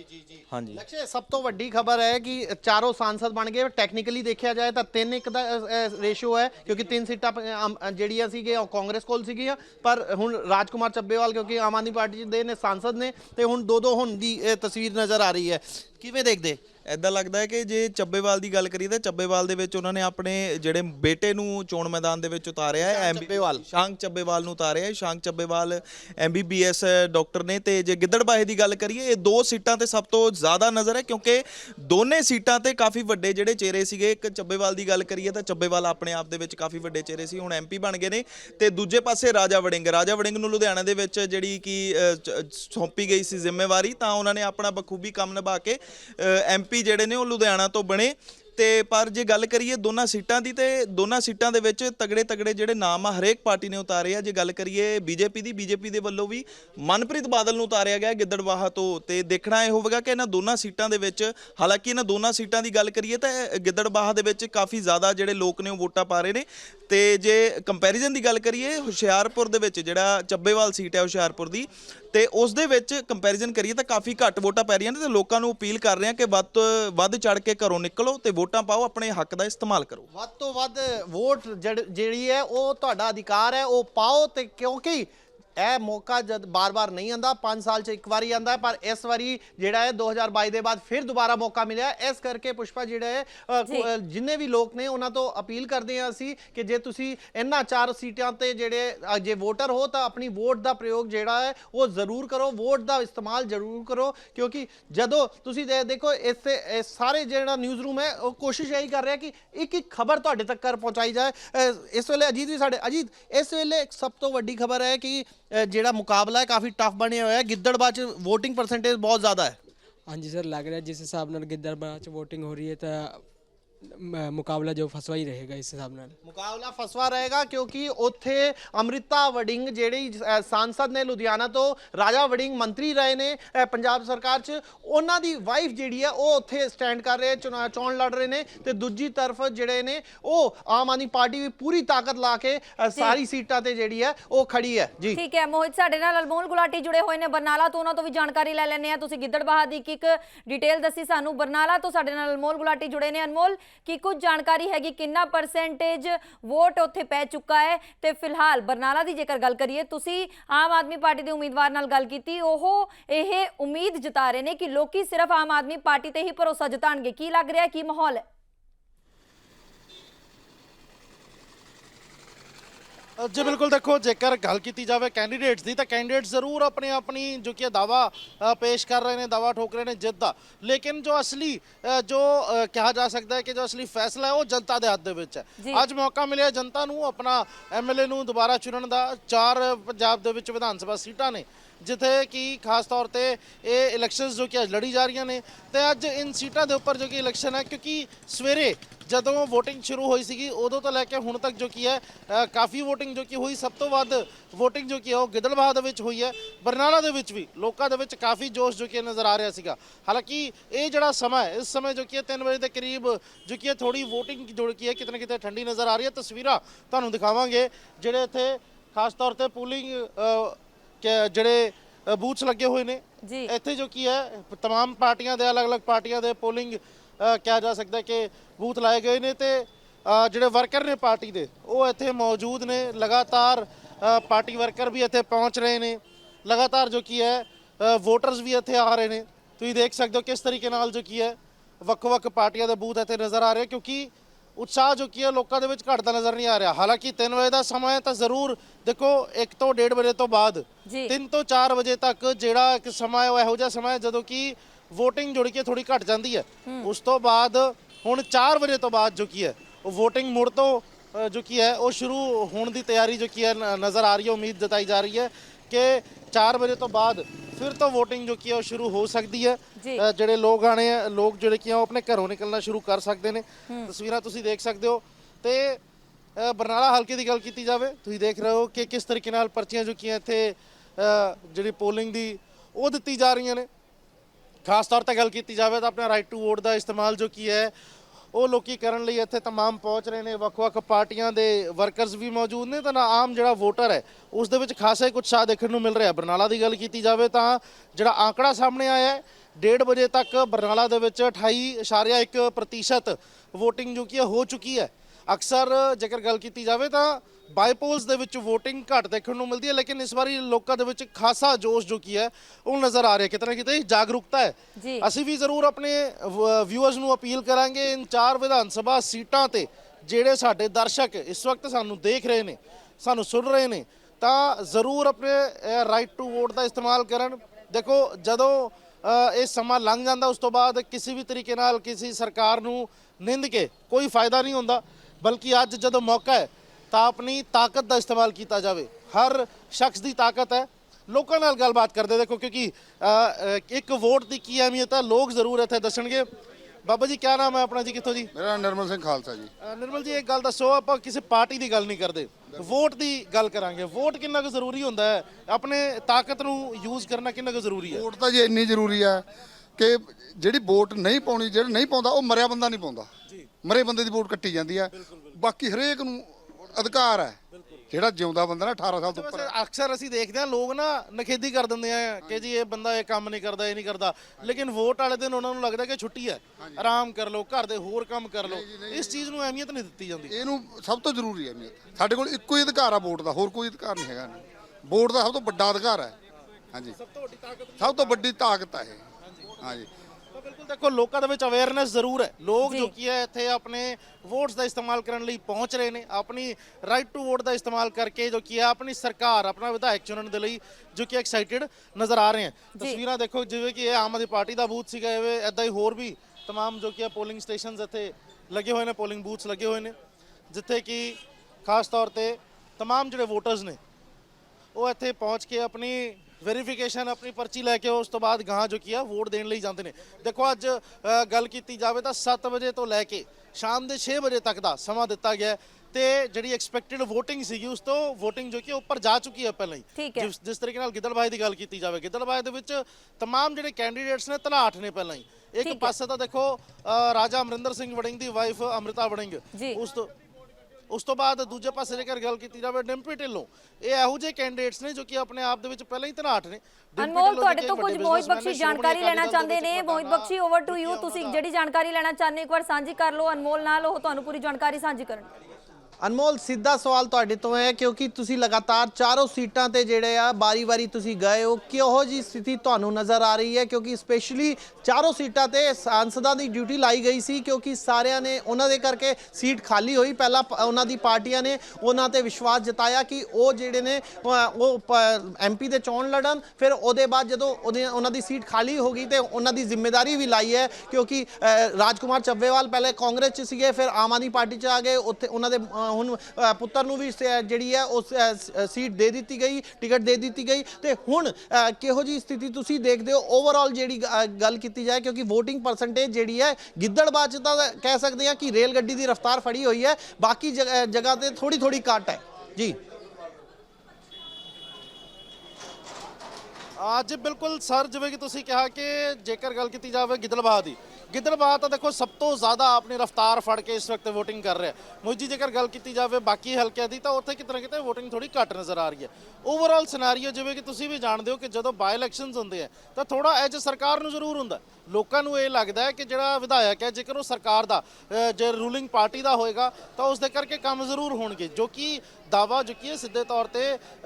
ਹਾਂਜੀ। ਲਕਸ਼ੇ ਸਭ ਤੋਂ ਵੱਡੀ ਖਬਰ ਹੈ ਕਿ ਚਾਰੋਂ ਸਾਂਸਦ ਬਣ ਗਏ। ਟੈਕਨੀਕਲੀ ਦੇਖਿਆ ਜਾਏ ਤਾਂ 3 1 ਦਾ ਰੇਸ਼ੋ ਹੈ ਕਿਉਂਕਿ ਤਿੰਨ ਸੀਟਾਂ ਜਿਹੜੀਆਂ ਸੀਗੇ ਉਹ ਕਾਂਗਰਸ ਕੋਲ ਸੀਗੀਆਂ। ਪਰ ਹੁਣ ਰਾਜਕੁਮਾਰ ਚੱਬੇਵਾਲ ਕਿਉਂਕਿ ਆਮ ਆਦਮੀ ਪਾਰਟੀ ਦੇ ਨੇ ਸਾਂਸਦ ਨੇ ਤੇ ਹੁਣ ਦੋ ਦੋ ਹੁਣ ਦੀ ਤਸਵੀਰ ਨਜ਼ਰ ਆ ਰਹੀ ਹੈ। ਕਿਵੇਂ ਦੇਖਦੇ? ਐਦਾਂ ਲੱਗਦਾ ਹੈ ਕਿ ਜੇ ਚੱਬੇਵਾਲ ਦੀ ਗੱਲ ਕਰੀਏ ਤਾਂ ਚੱਬੇਵਾਲ ਦੇ ਵਿੱਚ ਉਹਨਾਂ ਨੇ ਆਪਣੇ ਜਿਹੜੇ ਬੇਟੇ ਨੂੰ ਚੋਣ ਮੈਦਾਨ ਦੇ ਵਿੱਚ ਉਤਾਰਿਆ ਹੈ ਐਮ ਚੱਬੇਵਾਲ। ਸ਼ਾਂਕ ਚੱਬੇਵਾਲ ਨੂੰ ਉਤਾਰਿਆ ਹੈ ਸ਼ਾਂਕ ਚੱਬੇਵਾਲ ਐਮਬੀਬੀਐਸ ਡਾਕਟਰ ਨੇ ਤੇ ਜੇ ਗਿੱਦੜਬਾਹੇ ਦੀ ਗੱਲ ਕਰੀਏ ਇਹ ਦੋ ਸੀਟਾਂ ਤੇ ਸਭ ਤੋਂ ਜ਼ਿਆਦਾ ਨਜ਼ਰ ਹੈ ਕਿਉਂਕਿ ਦੋਨੇ ਸੀਟਾਂ ਤੇ ਕਾਫੀ ਵੱਡੇ ਜਿਹੜੇ ਚਿਹਰੇ ਸੀਗੇ ਇੱਕ ਚੱਬੇਵਾਲ ਦੀ ਗੱਲ ਕਰੀਏ ਤਾਂ ਚੱਬੇਵਾਲ ਆਪਣੇ ਆਪ ਦੇ ਵਿੱਚ ਕਾਫੀ ਵੱਡੇ ਚਿਹਰੇ ਸੀ ਹੁਣ ਐਮਪੀ ਬਣ ਗਏ ਨੇ ਤੇ ਦੂਜੇ ਪਾਸੇ ਰਾਜਾ ਵੜਿੰਗ ਰਾਜਾ ਵੜਿੰਗ ਨੂੰ ਲੁਧਿਆਣਾ ਦੇ ਵਿੱਚ ਜਿਹੜੀ ਕਿ ਸੌਂਪੀ ਗਈ ਸੀ ਜ਼ਿੰਮੇਵਾਰੀ ਤਾਂ ਉਹਨਾਂ ਨੇ ਆਪਣਾ ਬਖੂਬੀ ਕੰਮ ਨਿਭਾ ਕੇ ਐਮਪੀ ਜਿਹੜੇ ਨੇ ਉਹ ਲੁਧਿਆਣਾ ਤੋਂ ਬਣੇ। ਤੇ ਪਰ ਜੇ ਗੱਲ ਕਰੀਏ ਦੋਨਾਂ ਸੀਟਾਂ ਦੀ, ਤੇ ਦੋਨਾਂ ਸੀਟਾਂ ਦੇ ਵਿੱਚ ਤਗੜੇ ਤਗੜੇ ਜਿਹੜੇ ਨਾਮ ਆ, ਹਰੇਕ ਪਾਰਟੀ ਨੇ ਉਤਾਰੇ ਆ। ਜੇ ਗੱਲ ਕਰੀਏ ਬੀਜੇਪੀ ਦੀ ਬੀਜੇਪੀ ਦੇ ਵੱਲੋਂ ਵੀ ਮਨਪ੍ਰੀਤ ਬਾਦਲ ਨੂੰ ਉਤਾਰਿਆ ਗਿਆ ਗਿੱਦੜਵਾਹਾ ਤੋਂ। ਤੇ ਦੇਖਣਾ ਇਹ ਹੋਵੇਗਾ ਕਿ ਇਹਨਾਂ ਦੋਨਾਂ ਸੀਟਾਂ ਦੇ ਵਿੱਚ, ਹਾਲਾਂਕਿ ਇਹਨਾਂ ਦੋਨਾਂ ਸੀਟਾਂ ਦੀ ਗੱਲ ਕਰੀਏ ਤਾਂ ਇਹ ਦੇ ਵਿੱਚ ਕਾਫੀ ਜ਼ਿਆਦਾ ਜਿਹੜੇ ਲੋਕ ਨੇ ਉਹ ਵੋਟਾਂ ਪਾ ਰਹੇ ਨੇ। ਤੇ ਜੇ ਕੰਪੈਰੀਜ਼ਨ ਦੀ ਗੱਲ ਕਰੀਏ, ਹੁਸ਼ਿਆਰਪੁਰ ਦੇ ਵਿੱਚ ਜਿਹੜਾ ਚੱਬੇਵਾਲ ਸੀਟ ਹੈ ਹੁਸ਼ਿਆਰਪੁਰ ਦੀ, ਤੇ ਉਸ ਦੇ ਵਿੱਚ ਕੰਪੈਰੀਜ਼ਨ ਕਰੀਏ ਤਾਂ ਕਾਫੀ ਘੱਟ ਵੋਟਾਂ ਪੈ ਰਹੀਆਂ ਨੇ ਤੇ ਲੋਕਾਂ ਨੂੰ ਅਪੀਲ ਕਰ ਰਹੇ ਹਾਂ ਕਿ ਵੱਧ ਤੋਂ ਵੱਧ ਚੜ ਕੇ ਘਰੋਂ ਨਿਕਲੋ ਤੇ ਵੋਟਾਂ ਪਾਓ, ਆਪਣੇ ਹੱਕ ਦਾ ਇਸਤੇਮਾਲ ਕਰੋ। ਵੱਧ ਤੋਂ ਵੱਧ ਵੋਟ ਜਿਹੜੀ ਹੈ ਉਹ ਤੁਹਾਡਾ ਅਧਿਕਾਰ ਹੈ, ਉਹ ਪਾਓ ਤੇ ਕਿਉਂਕਿ ਇਹ ਮੌਕਾ ਜਦ ਬਾਰ-ਬਾਰ ਨਹੀਂ ਆਂਦਾ 5 ਸਾਲ ਚ ਇੱਕ ਵਾਰੀ ਆਂਦਾ ਪਰ ਇਸ ਵਾਰੀ ਜਿਹੜਾ ਹੈ 2022 ਦੇ ਬਾਅਦ ਫਿਰ ਦੁਬਾਰਾ ਮੌਕਾ ਮਿਲਿਆ। ਇਸ ਕਰਕੇ ਪੁਸ਼ਪਾ ਜਿਹੜਾ ਹੈ ਜਿੰਨੇ ਵੀ ਲੋਕ ਨੇ ਉਹਨਾਂ ਤੋਂ ਅਪੀਲ ਕਰਦੇ ਹਾਂ ਅਸੀਂ ਕਿ ਜੇ ਤੁਸੀਂ ਇਹਨਾਂ ਚਾਰ ਸੀਟਾਂ ਤੇ ਜਿਹੜੇ ਜੇ ਵੋਟਰ ਹੋ ਤਾਂ ਆਪਣੀ ਵੋਟ ਦਾ ਪ੍ਰਯੋਗ ਜਿਹੜਾ ਹੈ ਉਹ ਜ਼ਰੂਰ ਕਰੋ ਵੋਟ ਦਾ ਇਸਤੇਮਾਲ ਜ਼ਰੂਰ ਕਰੋ ਕਿਉਂਕਿ ਜਦੋਂ ਤੁਸੀਂ ਦੇਖੋ ਇਸੇ ਸਾਰੇ ਜਿਹੜਾ ਨਿਊਜ਼ ਰੂਮ ਹੈ ਉਹ ਕੋਸ਼ਿਸ਼ ਇਹੀ ਕਰ ਰਿਹਾ ਕਿ ਇੱਕ ਇੱਕ ਖਬਰ ਤੁਹਾਡੇ ਤੱਕ ਪਹੁੰਚਾਈ ਜਾਏ। ਇਸ ਵੇਲੇ ਅਜੀਤ ਵੀ ਸਾਡੇ ਅਜੀਤ ਇਸ ਵੇਲੇ ਸਭ ਤੋਂ ਵੱਡੀ ਖਬਰ ਹੈ ਕਿ ਜਿਹੜਾ ਮੁਕਾਬਲਾ ਹੈ, ਕਾਫੀ ਟਫ ਬਣਿਆ ਹੋਇਆ ਹੈ। ਗਿੱਦੜਬਾਹ ਚ VOTING ਪਰਸੈਂਟੇਜ ਬਹੁਤ ਜ਼ਿਆਦਾ ਹੈ। ਹਾਂਜੀ ਸਰ, ਲੱਗ ਰਿਹਾ ਜਿਸ ਹਿਸਾਬ ਨਾਲ ਗਿੱਦੜਬਾਹ ਚ VOTING ਹੋ ਰਹੀ ਹੈ ਤਾਂ ਮੁਕਾਬਲਾ ਜੋ ਫਸਵਾ ਹੀ ਰਹੇਗਾ ਇਸ ਹਿਸਾਬ ਨਾਲ। ਮੁਕਾਬਲਾ ਫਸਵਾ ਰਹੇਗਾ ਕਿਉਂਕਿ ਉੱਥੇ ਅਮ੍ਰਿਤਾ ਵੜਿੰਗ ਜਿਹੜੀ ਅ, ਸਾਂਸਦ ਨੇ ਲੁਧਿਆਣਾ ਤੋਂ ਰਾਜਾ ਵੜਿੰਗ ਮੰਤਰੀ ਰਹੇ ਨੇ ਅ, ਪੰਜਾਬ ਸਰਕਾਰ 'ਚ। ਉਹਨਾਂ ਦੀ ਵਾਈਫ ਜਿਹੜੀ ਹੈ ਉਹ ਉੱਥੇ ਸਟੈਂਡ ਕਰ ਰਹੇ ਚੁਣਾ- ਚੋਣ ਲੜ ਰਹੇ ਨੇ ਤੇ ਦੂਜੀ ਤਰਫ ਜਿਹੜੇ ਨੇ ਉਹ ਆਮ ਆਦਮੀ ਪਾਰਟੀ ਵੀ ਪੂਰੀ ਤਾਕਤ ਲਾ ਕੇ ਅ, ਸਾਰੀ ਸੀਟਾਂ ਤੇ ਜਿਹੜੀ ਹੈ ਉਹ ਖੜੀ ਹੈ। ਜੀ। ਠੀਕ ਹੈ ਮੋਹਿਤ ਸਾਡੇ ਨਾਲ ਅਲਮੋਲ ਗੁਲਾਟੀ ਜੁੜੇ ਹੋਏ ਨੇ। ਬਰਨਾਲਾ ਤੋਂ ਉਹਨਾਂ ਤੋਂ ਵੀ ਜਾਣਕਾਰੀ ਲੈ ਲੈਣੇ ਆ ਤੁਸੀਂ ਗਿੱਦੜਬਾਹਾ ਦੀ ਇੱਕ ਇੱਕ ਡਿਟੇਲ ਦੱਸੀ ਸਾਨੂੰ। ਬਰਨਾਲਾ ਤੋਂ ਸਾਡੇ ਨਾਲ ਅਲਮੋਲ ਗੁਲਾਟੀ ਜੁੜੇ ਨੇ। ਅਨਮੋਲ ਕੀ ਕੁਝ ਜਾਣਕਾਰੀ ਹੈਗੀ ਕਿੰਨਾ ਪਰਸੈਂਟੇਜ ਵੋਟ ਉੱਥੇ ਪੈ ਚੁੱਕਾ ਹੈ ਤੇ ਫਿਲਹਾਲ ਬਰਨਾਲਾ ਦੀ ਜੇਕਰ ਗੱਲ ਕਰੀਏ, ਤੁਸੀਂ ਆਮ ਆਦਮੀ ਪਾਰਟੀ ਦੇ ਉਮੀਦਵਾਰ ਨਾਲ ਗੱਲ ਕੀਤੀ, ਉਹ ਇਹ ਉਮੀਦ ਜਤਾ ਰਹੇ ਨੇ ਕਿ ਲੋਕੀ ਸਿਰਫ ਆਮ ਆਦਮੀ ਪਾਰਟੀ ਤੇ ਹੀ ਭਰੋਸਾ ਜਤਾਣਗੇ ਕੀ ਲੱਗ ਰਿਹਾ ਕੀ ਮਾਹੌਲ ਹੈ? ਜੀ ਬਿਲਕੁਲ ਦੇਖੋ ਜੇਕਰ ਗੱਲ ਕੀਤੀ ਜਾਵੇ ਕੈਂਡੀਡੇਟਸ ਦੀ ਤਾਂ ਕੈਂਡੀਡੇਟ ਜ਼ਰੂਰ ਆਪਣੇ ਆਪਣੀ ਜੋ ਕਿ ਦਾਵਾ ਪੇਸ਼ ਕਰ ਰਹੇ ਨੇ ਦਾਵਾ ਠੋਕ ਰਹੇ ਨੇ ਜਿੱਤ ਦਾ। ਲੇਕਿਨ ਜੋ ਅਸਲੀ ਜੋ ਕਿਹਾ ਜਾ ਸਕਦਾ ਹੈ ਕਿ ਜੋ ਅਸਲੀ ਫੈਸਲਾ ਹੈ ਉਹ ਜਨਤਾ ਦੇ ਹੱਥ ਦੇ ਵਿੱਚ। ਹੈ। ਅੱਜ ਮੌਕਾ ਮਿਲਿਆ ਜਨਤਾ ਨੂੰ ਆਪਣਾ ਐਮਐਲਏ ਨੂੰ ਦੁਬਾਰਾ ਚੁਣਨ ਦਾ। ਚਾਰ ਪੰਜਾਬ ਦੇ ਵਿੱਚ ਵਿਧਾਨ ਸਭਾ ਸੀਟਾਂ ਨੇ ਜਿੱਥੇ ਕਿ ਖਾਸ ਤੌਰ ਤੇ ਇਹ ਇਲੈਕਸ਼ਨਸ ਜੋ ਕਿ ਅੱਜ ਲੜੀ ਜਾ ਰਹੀਆਂ ਨੇ ਤੇ ਅੱਜ ਇਨ ਸੀਟਾਂ ਦੇ ਉੱਪਰ ਜੋ ਕਿ ਇਲੈਕਸ਼ਨ ਹੈ ਕਿਉਂਕਿ ਸਵੇਰੇ ਜਦੋਂ VOTING ਸ਼ੁਰੂ ਹੋਈ ਸੀਗੀ ਉਦੋਂ ਤੋਂ ਲੈ ਕੇ ਹੁਣ ਤੱਕ ਜੋ ਕੀ ਹੈ ਅ, ਕਾਫੀ VOTING ਜੋ ਕਿ ਹੋਈ ਸਭ ਤੋਂ ਵੱਧ VOTING ਜੋ ਕਿ ਹੈ ਉਹ ਗਿੱਦੜਬਾਹਾ ਦੇ ਵਿੱਚ ਹੋਈ ਹੈ ਬਰਨਾਲਾ ਦੇ ਵਿੱਚ ਵੀ ਲੋਕਾਂ ਦੇ ਵਿੱਚ ਕਾਫੀ ਜੋਸ਼ ਜੋ ਕਿ ਹੈ ਨਜ਼ਰ ਆ ਰਿਹਾ ਸੀਗਾ ਹਾਲਾਂਕਿ ਇਹ ਜਿਹੜਾ ਸਮਾਂ ਹੈ ਇਸ ਸਮੇਂ ਜੋ ਕਿ ਹੈ 3 ਵਜੇ ਦੇ ਕਰੀਬ ਜੋ ਕਿ ਹੈ ਥੋੜੀ VOTING ਜੋ ਕਿ ਹੈ ਕਿਤੇ ਨਾ ਕਿਤੇ ਠੰਡੀ ਨਜ਼ਰ ਆ ਰਹੀ ਹੈ ਤਸਵੀਰਾਂ ਤੁਹਾਨੂੰ ਦਿਖਾਵਾਂਗੇ ਜਿਹੜੇ ਇੱਥੇ ਖਾਸ ਤੌਰ ਤੇ ਪੂਲਿੰਗ ਜਿਹੜੇ ਅ, ਬੂਥਸ ਲੱਗੇ ਹੋਏ ਨੇ ਜੀ ਇੱਥੇ ਜੋ ਕੀ ਹੈ तमाम ਪਾਰਟੀਆਂ ਦੇ ਅਲੱਗ-ਅਲੱਗ ਪਾਰਟੀਆਂ ਦੇ ਪੋਲਿੰਗ ਕਿਹਾ ਜਾ ਸਕਦਾ ਕਿ ਬੂਥ ਲਾਏ ਗਏ ਨੇ ਤੇ ਜਿਹੜੇ ਵਰਕਰ ਨੇ ਪਾਰਟੀ ਦੇ ਉਹ ਇੱਥੇ ਮੌਜੂਦ ਨੇ। ਲਗਾਤਾਰ ਪਾਰਟੀ ਵਰਕਰ ਵੀ ਇੱਥੇ ਪਹੁੰਚ ਰਹੇ ਨੇ। ਲਗਾਤਾਰ ਜੋ ਕੀ ਹੈ ਵੋਟਰਸ ਵੀ ਇੱਥੇ ਆ ਰਹੇ ਨੇ। ਤੁਸੀਂ ਦੇਖ ਸਕਦੇ ਹੋ ਕਿਸ ਤਰੀਕੇ ਨਾਲ ਜੋ ਕੀ ਹੈ ਵੱਖ-ਵੱਖ ਪਾਰਟੀਆਂ ਦੇ ਬੂਥ ਇੱਥੇ ਨਜ਼ਰ ਆ ਰਹੇ ਕਿਉਂਕਿ ਉਤਸ਼ਾਹ ਜੋ ਕੀ ਹੈ ਲੋਕਾਂ ਦੇ ਵਿੱਚ ਘਟਦਾ ਨਜ਼ਰ ਨਹੀਂ ਆ ਰਿਹਾ। ਹਾਲਾਂਕਿ 3 ਵਜੇ ਦਾ ਸਮਾਂ ਹੈ ਤਾਂ ਜ਼ਰੂਰ ਦੇਖੋ 1 ਤੋਂ 1.5 ਵਜੇ ਤੋਂ ਬਾਅਦ ਜੀ। 3 ਤੋਂ 4 ਵਜੇ ਤੱਕ ਜਿਹੜਾ ਇੱਕ ਸਮਾਂ ਹੈ ਉਹ ਇਹੋ ਜਿਹਾ ਸਮਾਂ ਹੈ ਜਦੋਂ ਕਿ VOTING ਜੁੜ ਕੇ ਥੋੜੀ ਘਟ ਜਾਂਦੀ ਹੈ। ਉਸ ਤੋਂ ਬਾਅਦ ਹੁਣ 4 ਵਜੇ ਤੋਂ ਬਾਅਦ ਜੋ ਕੀ ਹੈ ਉਹ VOTING ਮੁੜ ਤੋਂ ਜੋ ਕੀ ਹੈ ਉਹ ਸ਼ੁਰੂ ਹੋਣ ਦੀ ਤਿਆਰੀ ਜੋ ਕੀ ਹੈ ਨਜ਼ਰ ਆ ਰਹੀ ਹੈ ਉਮੀਦ ਜਤਾਈ ਜਾ ਰਹੀ ਹੈ ਕਿ 4 ਵਜੇ ਤੋਂ ਬਾਅਦ ਫਿਰ ਤੋਂ VOTING ਜੋ ਕੀ ਹੈ ਉਹ ਸ਼ੁਰੂ ਹੋ ਸਕਦੀ ਹੈ। ਜਿਹੜੇ ਲੋਕ ਆਣੇ ਆ ਲੋਕ ਜਿਹੜੇ ਕੀ ਆ ਉਹ ਆਪਣੇ ਘਰੋਂ ਨਿਕਲਣਾ ਸ਼ੁਰੂ ਕਰ ਸਕਦੇ ਨੇ। ਤਸਵੀਰਾਂ ਤੁਸੀਂ ਦੇਖ ਸਕਦੇ ਹੋ। ਤੇ ਬਰਨਾਲਾ ਹਲਕੇ ਦੀ ਗੱਲ ਕੀਤੀ ਜਾਵੇ ਤੁਸੀਂ ਦੇਖ ਰਹੇ ਹੋ ਕਿ ਕਿਸ ਤਰੀਕੇ ਨਾਲ ਪਰਚੀਆਂ ਜੋ ਕੀ ਇੱਥੇ ਜਿਹੜੀ ਪੋਲਿੰਗ ਦੀ ਉਹ ਦਿੱਤੀ ਜਾ ਰਹੀਆਂ ਨੇ। ਖਾਸ ਤੌਰ ਤੇ ਗੱਲ ਕੀਤੀ ਜਾਵੇ ਤਾਂ ਆਪਣੇ ਰਾਈਟ ਟੂ ਵੋਟ ਦਾ ਇਸਤੇਮਾਲ ਜੋ ਕੀ ਹੈ, ਉਹ ਲੋਕੀ ਕਰਨ ਲਈ ਇੱਥੇ ਤਮਾਮ ਪਹੁੰਚ ਰਹੇ ਨੇ, ਵੱਖ-ਵੱਖ ਪਾਰਟੀਆਂ ਦੇ ਵਰਕਰਸ ਵੀ ਮੌਜੂਦ ਨੇ, ਤਾਂ ਆਮ ਜਿਹੜਾ ਵੋਟਰ ਹੈ, ਉਸ ਦੇ ਵਿੱਚ ਖਾਸਾ ਹੀ ਕੁਝ ਆ ਦੇਖਣ ਨੂੰ ਮਿਲ ਰਿਹਾ। ਬਰਨਾਲਾ ਦੀ ਗੱਲ ਕੀਤੀ ਜਾਵੇ ਤਾਂ ਜਿਹੜਾ ਆંકੜਾ ਸਾਹਮਣੇ ਆਇਆ ਹੈ 1:30 ਵਜੇ ਤੱਕ ਬਰਨਾਲਾ ਦੇ ਵਿੱਚ 28.1% ਵੋਟਿੰਗ ਜੋ ਕੀ ਹੋ ਚੁੱਕੀ ਹੈ। ਅਕਸਰ ਜੇਕਰ ਗੱਲ ਕੀਤੀ ਜਾਵੇ ਤਾਂ ਬਾਈਪੋਲਸ ਦੇ ਵਿੱਚ VOTING ਘੱਟ ਦੇਖਣ ਨੂੰ ਮਿਲਦੀ ਹੈ ਲੇਕਿਨ ਇਸ ਵਾਰੀ ਲੋਕਾਂ ਦੇ ਵਿੱਚ ਖਾਸਾ ਜੋਸ਼ ਜੋ ਕੀ ਹੈ ਉਹ ਨਜ਼ਰ ਆ ਰਿਹਾ ਕਿਤੇ ਨਾ ਕਿਤੇ ਜਾਗਰੂਕਤਾ ਹੈ। ਅਸੀਂ ਵੀ ਜ਼ਰੂਰ ਆਪਣੇ ਵਿਊਅਰਸ ਨੂੰ ਅਪੀਲ ਕਰਾਂਗੇ ਇਨ ਚਾਰ ਵਿਧਾਨ ਸਭਾ ਸੀਟਾਂ ਤੇ ਜਿਹੜੇ ਸਾਡੇ ਦਰਸ਼ਕ ਇਸ ਵਕਤ ਸਾਨੂੰ ਦੇਖ ਰਹੇ ਨੇ ਸਾਨੂੰ ਸੁਣ ਰਹੇ ਨੇ ਤਾਂ ਜ਼ਰੂਰ ਆਪਣੇ ਰਾਈਟ ਟੂ ਵੋਟ ਦਾ ਇਸਤੇਮਾਲ ਕਰਨ। ਦੇਖੋ ਜਦੋਂ ਇਹ ਸਮਾਂ ਲੰਘ ਜਾਂਦਾ ਉਸ ਤੋਂ ਬਾਅਦ ਕਿਸੇ ਵੀ ਤਰੀਕੇ ਨਾਲ ਕਿਸੇ ਸਰਕਾਰ ਨੂੰ ਨਿੰਦ ਕੇ ਕੋਈ ਫਾਇਦਾ ਨਹੀਂ ਹੁੰਦਾ ਬਲਕਿ ਅੱਜ ਜਦੋਂ ਮੌਕਾ ਹੈ ਤਾਂ ਆਪਣੀ ਤਾਕਤ ਦਾ ਇਸਤੇਮਾਲ ਕੀਤਾ ਜਾਵੇ। ਹਰ ਸ਼ਖਸ ਦੀ ਤਾਕਤ ਹੈ। ਲੋਕਾਂ ਨਾਲ ਗੱਲਬਾਤ ਕਰਦੇ ਦੇਖੋ ਕਿਉਂਕਿ ਇੱਕ ਵੋਟ ਦੀ ਕੀ ਅਹਿਮੀਅਤ ਹੈ ਲੋਕ ਜ਼ਰੂਰ ਇੱਥੇ ਦੱਸਣਗੇ। ਬਾਬਾ ਜੀ ਕੀ ਨਾਮ ਹੈ ਆਪਣਾ ਜੀ ਕਿੱਥੋਂ ਜੀ? ਮੇਰਾ ਨਿਰਮਲ ਸਿੰਘ ਖਾਲਸਾ ਜੀ। ਨਿਰਮਲ ਜੀ ਇੱਕ ਗੱਲ ਦੱਸੋ ਆਪਾਂ ਕਿਸੇ ਪਾਰਟੀ ਦੀ ਗੱਲ ਨਹੀਂ ਕਰਦੇ। ਵੋਟ ਦੀ ਗੱਲ ਕਰਾਂਗੇ। ਵੋਟ ਕਿੰਨਾ ਕੁ ਜ਼ਰੂਰੀ ਹੁੰਦਾ ਹੈ? ਆਪਣੇ ਤਾਕਤ ਨੂੰ ਯੂਜ਼ ਕਰਨਾ ਕਿੰਨਾ ਕੁ ਜ਼ਰੂਰੀ ਹੈ? ਵੋਟ ਤਾਂ ਜੀ ਇੰਨੀ ਜ਼ਰੂਰੀ ਹੈ ਕਿ ਜਿਹੜੀ ਵੋਟ ਨਹੀਂ ਪਾਉਣੀ ਜਿਹੜਾ ਨਹੀਂ ਪਾਉਂਦਾ ਉਹ ਮਰਿਆ ਬੰਦਾ ਨਹੀਂ ਪਾਉਂਦਾ। ਮਰੇ ਬੰਦੇ ਦੀ ਵੋਟ ਕੱਟੀ ਜਾਂਦੀ ਹੈ। ਬਾਕੀ ਹਰੇਕ ਨੂੰ ਅਧਿਕਾਰ ਹੈ। ਜਿਹੜਾ ਜਿਉਂਦਾ ਬੰਦਾ ਨਾ 18 ਸਾਲ ਤੋਂ ਉੱਪਰ ਵੈਸੇ ਅਕਸਰ ਅਸੀਂ ਦੇਖਦੇ ਹਾਂ ਲੋਕ ਨਾ ਨਖੇਦੀ ਕਰ ਦਿੰਦੇ ਆ ਕਿ ਜੀ ਇਹ ਬੰਦਾ ਇਹ ਕੰਮ ਨਹੀਂ ਕਰਦਾ ਇਹ ਨਹੀਂ ਕਰਦਾ। ਲੇਕਿਨ ਵੋਟ ਵਾਲੇ ਦਿਨ ਉਹਨਾਂ ਨੂੰ ਲੱਗਦਾ ਕਿ ਛੁੱਟੀ ਹੈ। ਆਰਾਮ ਕਰ ਲਓ ਘਰ ਦੇ ਹੋਰ ਕੰਮ ਕਰ ਲਓ। ਇਸ ਚੀਜ਼ ਨੂੰ ਅਹਿਮੀਅਤ ਨਹੀਂ ਦਿੱਤੀ ਜਾਂਦੀ। ਇਹਨੂੰ ਸਭ ਤੋਂ ਜ਼ਰੂਰੀ ਹੈ ਅਹਿਮੀਅਤ। ਸਾਡੇ ਕੋਲ ਇੱਕੋ ਹੀ ਅਧਿਕਾਰ ਆ ਵੋਟ ਦਾ ਹੋਰ ਕੋਈ ਅਧਿਕਾਰ ਨਹੀਂ ਹੈਗਾ। ਵੋਟ ਦਾ ਸਭ ਤੋਂ ਵੱਡਾ ਅਧਿਕਾਰ ਹੈ। ਹਾਂਜੀ। ਸਭ ਤੋਂ ਵੱਡੀ ਤਾਕਤ ਸਭ ਤੋਂ ਵੱਡੀ ਤਾਕਤ ਹੈ ਇਹ। ਹਾਂਜੀ। ਬਿਲਕੁਲ ਦੇਖੋ ਲੋਕਾਂ ਦੇ ਵਿੱਚ ਅਵੇਅਰਨੈਸ ਜ਼ਰੂਰ ਹੈ ਲੋਕ ਜੋ ਕੀ ਹੈ ਇੱਥੇ ਆਪਣੇ ਵੋਟਸ ਦਾ ਇਸਤੇਮਾਲ ਕਰਨ ਲਈ ਪਹੁੰਚ ਰਹੇ ਨੇ ਆਪਣੀ ਰਾਈਟ ਟੂ ਵੋਟ ਦਾ ਇਸਤੇਮਾਲ ਕਰਕੇ ਜੋ ਕੀ ਹੈ ਆਪਣੀ ਸਰਕਾਰ ਆਪਣਾ ਵਿਧਾਇਕ ਚੁਣਨ ਦੇ ਲਈ ਜੋ ਕਿ ਐਕਸਾਈਟਿਡ ਨਜ਼ਰ ਆ ਰਹੇ ਹਨ ਤਸਵੀਰਾਂ ਦੇਖੋ ਜਿਵੇਂ ਕਿ ਇਹ ਆਮ ਆਦਮੀ ਪਾਰਟੀ ਦਾ ਬੂਥ ਸੀਗਾ ਐਵੇਂ ਐਦਾਂ ਹੀ ਹੋਰ ਵੀ तमाम ਜੋ ਕਿ ਹੈ ਪੋਲਿੰਗ ਸਟੇਸ਼ਨਸ ਇੱਥੇ ਲੱਗੇ ਹੋਏ ਨੇ ਪੋਲਿੰਗ ਬੂਥਸ ਲੱਗੇ ਹੋਏ ਨੇ ਜਿੱਥੇ ਕਿ ਖਾਸ ਤੌਰ ਤੇ तमाम ਜਿਹੜੇ ਵੋਟਰਸ ਨੇ ਉਹ ਇੱਥੇ ਪਹੁੰਚ ਕੇ ਆਪਣੀ ਵੈਰੀਫਿਕੇਸ਼ਨ ਆਪਣੀ ਪਰਚੀ ਲੈ ਕੇ ਉਸ ਤੋਂ ਬਾਅਦ ਗਾਂ ਜੋ ਕੀ ਆ ਵੋਟ ਦੇਣ ਲਈ ਜਾਂਦੇ ਨੇ ਦੇਖੋ ਅੱਜ ਗੱਲ ਕੀਤੀ ਜਾਵੇ ਤਾਂ 7 ਵਜੇ ਤੋਂ ਲੈ ਕੇ ਸ਼ਾਮ ਦੇ 6 ਵਜੇ ਤੱਕ ਦਾ ਸਮਾਂ ਦਿੱਤਾ ਗਿਆ ਤੇ ਜਿਹੜੀ ਐਕਸਪੈਕਟਡ VOTING ਸੀਗੀ ਉਸ ਤੋਂ VOTING ਜੋ ਕਿ ਉੱਪਰ ਜਾ ਚੁੱਕੀ ਹੈ ਪਹਿਲਾਂ ਹੀ। ਜਿਸ ਜਿਸ ਤਰੀਕੇ ਨਾਲ ਗਿੱਦੜਬਾਈ ਦੀ ਗੱਲ ਕੀਤੀ ਜਾਵੇ ਗਿੱਦੜਬਾਈ ਦੇ ਵਿੱਚ ਤਮਾਮ ਜਿਹੜੇ ਕੈਂਡੀਡੇਟਸ ਨੇ ਤਲਾਟ ਨੇ ਪਹਿਲਾਂ ਹੀ। ਇੱਕ ਪਾਸੇ ਤਾਂ ਦੇਖੋ ਰਾਜਾ ਅਮਰਿੰਦਰ ਸਿੰਘ ਵੜਿੰਗ ਦੀ ਵਾਈਫ ਅੰਮ੍ਰਿਤਾ ਵੜਿੰਗ। ਉਸ ਤੋਂ ਉਸ ਤੋਂ ਬਾਅਦ ਦੂਜੇ ਪਾਸੇ ਜੇਕਰ ਗੱਲ ਕੀਤੀ ਜਾਵੇ ਡਿੰਪੀ ਢਿੱਲੋਂ ਇਹ ਇਹੋ ਜਿਹੇ ਕੈਂਡੀਡੇਟਸ ਨੇ ਜੋ ਕਿ ਆਪਣੇ ਆਪ ਦੇ ਵਿੱਚ ਪਹਿਲਾਂ ਹੀ ਤਨਾਟ ਨੇ। ਅਨਮੋਲ ਤੁਹਾਡੇ ਤੋਂ ਕੁਝ ਮੋਹਿਤ ਬਖਸ਼ੀ ਜਾਣਕਾਰੀ ਲੈਣਾ ਚਾਹੁੰਦੇ ਨੇ। Mohit Bakshi over to you ਤੁਸੀਂ ਜਿਹੜੀ ਜਾਣਕਾਰੀ ਲੈਣਾ ਚਾਹੁੰਦੇ ਇੱਕ ਵਾਰ ਸਾਂਝੀ ਕਰ ਲਓ। ਅਨਮੋਲ ਨਾਲ ਉਹ ਤੁਹਾਨੂੰ ਪੂਰੀ ਜਾਣਕਾਰੀ ਸਾਂਝੀ ਕਰਨ। ਅਨਮੋਲ ਸਿੱਧਾ ਸਵਾਲ ਤੁਹਾਡੇ ਤੋਂ ਹੈ ਕਿਉਂਕਿ ਤੁਸੀਂ ਲਗਾਤਾਰ ਚਾਰੋਂ ਸੀਟਾਂ ਤੇ ਜਿਹੜੇ ਆ ਬਾਰੀ-ਬਾਰੀ ਤੁਸੀਂ ਗਏ ਹੋ ਕਿਹੋ ਜੀ ਸਥਿਤੀ ਤੁਹਾਨੂੰ ਨਜ਼ਰ ਆ ਰਹੀ ਹੈ? ਕਿਉਂਕਿ ਸਪੈਸ਼ਲੀ ਚਾਰੋਂ ਸੀਟਾਂ ਤੇ ਸਾਂਸਦਾਂ ਦੀ ਡਿਊਟੀ ਲਾਈ ਗਈ ਸੀ ਕਿਉਂਕਿ ਸਾਰਿਆਂ ਨੇ ਉਹਨਾਂ ਦੇ ਕਰਕੇ ਸੀਟ ਖਾਲੀ ਹੋਈ। ਪਹਿਲਾਂ ਪ- ਉਹਨਾਂ ਦੀ ਪਾਰਟੀਆਂ ਨੇ ਉਹਨਾਂ ਤੇ ਵਿਸ਼ਵਾਸ ਜਤਾਇਆ ਕਿ ਉਹ ਜਿਹੜੇ ਨੇ ਅਹ, ਉਹ ਐਮਪੀ ਦੇ ਚੋਣ ਲੜਨ ਫਿਰ ਉਹਦੇ ਬਾਅਦ ਜਦੋਂ ਉਹਦੇ ਉਹਨਾਂ ਦੀ ਸੀਟ ਖਾਲੀ ਹੋ ਗਈ ਤੇ ਉਹਨਾਂ ਦੀ ਜ਼ਿੰਮੇਵਾਰੀ ਵੀ ਲਾਈ ਹੈ ਕਿਉਂਕਿ ਅਹ, ਰਾਜਕੁਮਾਰ ਚੱਬੇਵਾਲ ਪਹਿਲੇ ਕਾਂਗਰਸ 'ਚ ਸੀਗੇ ਫਿਰ ਆਮ ਆਦਮੀ ਪਾਰਟੀ 'ਚ ਆ ਗਏ ਉੱਥੇ ਉਹਨਾਂ ਦੇ ਹੁਣ ਪੁੱਤਰ ਨੂੰ ਵੀ ਜਿਹੜੀ ਹੈ ਉਸ ਸੀਟ ਦੇ ਦਿੱਤੀ ਗਈ, ਟਿਕਟ ਦੇ ਦਿੱਤੀ ਗਈ। ਤੇ ਹੁਣ ਕਿਹੋ ਜੀ ਸਥਿਤੀ ਤੁਸੀਂ ਦੇਖਦੇ ਹੋ? ਓਵਰਆਲ ਜਿਹੜੀ ਗੱਲ ਕੀਤੀ ਜਾਏ, ਕਿਉਂਕਿ ਵੋਟਿੰਗ ਪਰਸੈਂਟੇਜ ਜਿਹੜੀ ਹੈ ਗਿੱਦੜਬਾਹ 'ਚ ਤਾਂ ਕਹਿ ਸਕਦੇ ਹਾਂ ਕਿ ਰੇਲ ਗੱਡੀ ਦੀ ਰਫ਼ਤਾਰ ਫੜੀ ਹੋਈ ਹੈ। ਬਾਕੀ ਜਗ੍ਹਾ ਜਗ੍ਹਾ ਤੇ ਥੋੜੀ ਥੋੜੀ ਘੱਟ ਹੈ। ਜੀ। ਅੱਜ ਬਿਲਕੁਲ ਸਰ, ਜਿਵੇਂ ਕਿ ਤੁਸੀਂ ਕਿਹਾ ਕਿ ਜੇਕਰ ਗੱਲ ਕੀਤੀ ਜਾਵੇ ਗਿੱਦੜਬਾਹ ਦੀ, ਗਿੱਦੜਬਾਹ ਤਾਂ ਦੇਖੋ ਸਭ ਤੋਂ ਜ਼ਿਆਦਾ ਆਪਣੀ ਰਫਤਾਰ ਫੜ ਕੇ ਇਸ ਵਕਤ VOTING ਕਰ ਰਿਹਾ। ਮੋਦੀ ਜੇਕਰ ਗੱਲ ਕੀਤੀ ਜਾਵੇ ਬਾਕੀ ਹਲਕਿਆਂ ਦੀ, ਤਾਂ ਉੱਥੇ ਕਿਤੇ ਨਾ ਕਿਤੇ VOTING ਥੋੜੀ ਘੱਟ ਨਜ਼ਰ ਆ ਰਹੀ ਹੈ। ਓਵਰਆਲ ਸਿਨੈਰੀਓ ਜਿਵੇਂ ਕਿ ਤੁਸੀਂ ਵੀ ਜਾਣਦੇ ਹੋ ਕਿ ਜਦੋਂ ਬਾਈ ਇਲੈਕਸ਼ਨਸ ਹੁੰਦੇ ਆ, ਤਾਂ ਥੋੜਾ ਐਜ ਸਰਕਾਰ ਨੂੰ ਜ਼ਰੂਰ ਹੁੰਦਾ। ਲੋਕਾਂ ਨੂੰ ਇਹ ਲੱਗਦਾ ਹੈ ਕਿ ਜਿਹੜਾ ਵਿਧਾਇਕ ਹੈ, ਜੇਕਰ ਉਹ ਸਰਕਾਰ ਦਾ ਜੇ ਰੂਲਿੰਗ ਪਾਰਟੀ ਦਾ ਹੋਏਗਾ, ਤਾਂ ਉਸ ਦੇ ਕਰਕੇ ਕੰਮ ਜ਼ਰੂਰ ਹੋਣਗੇ, ਜੋ ਕਿ ਦਾਵਾ ਜੋ ਕਿ ਹੈ ਸਿੱਧੇ ਤੌਰ ਤੇ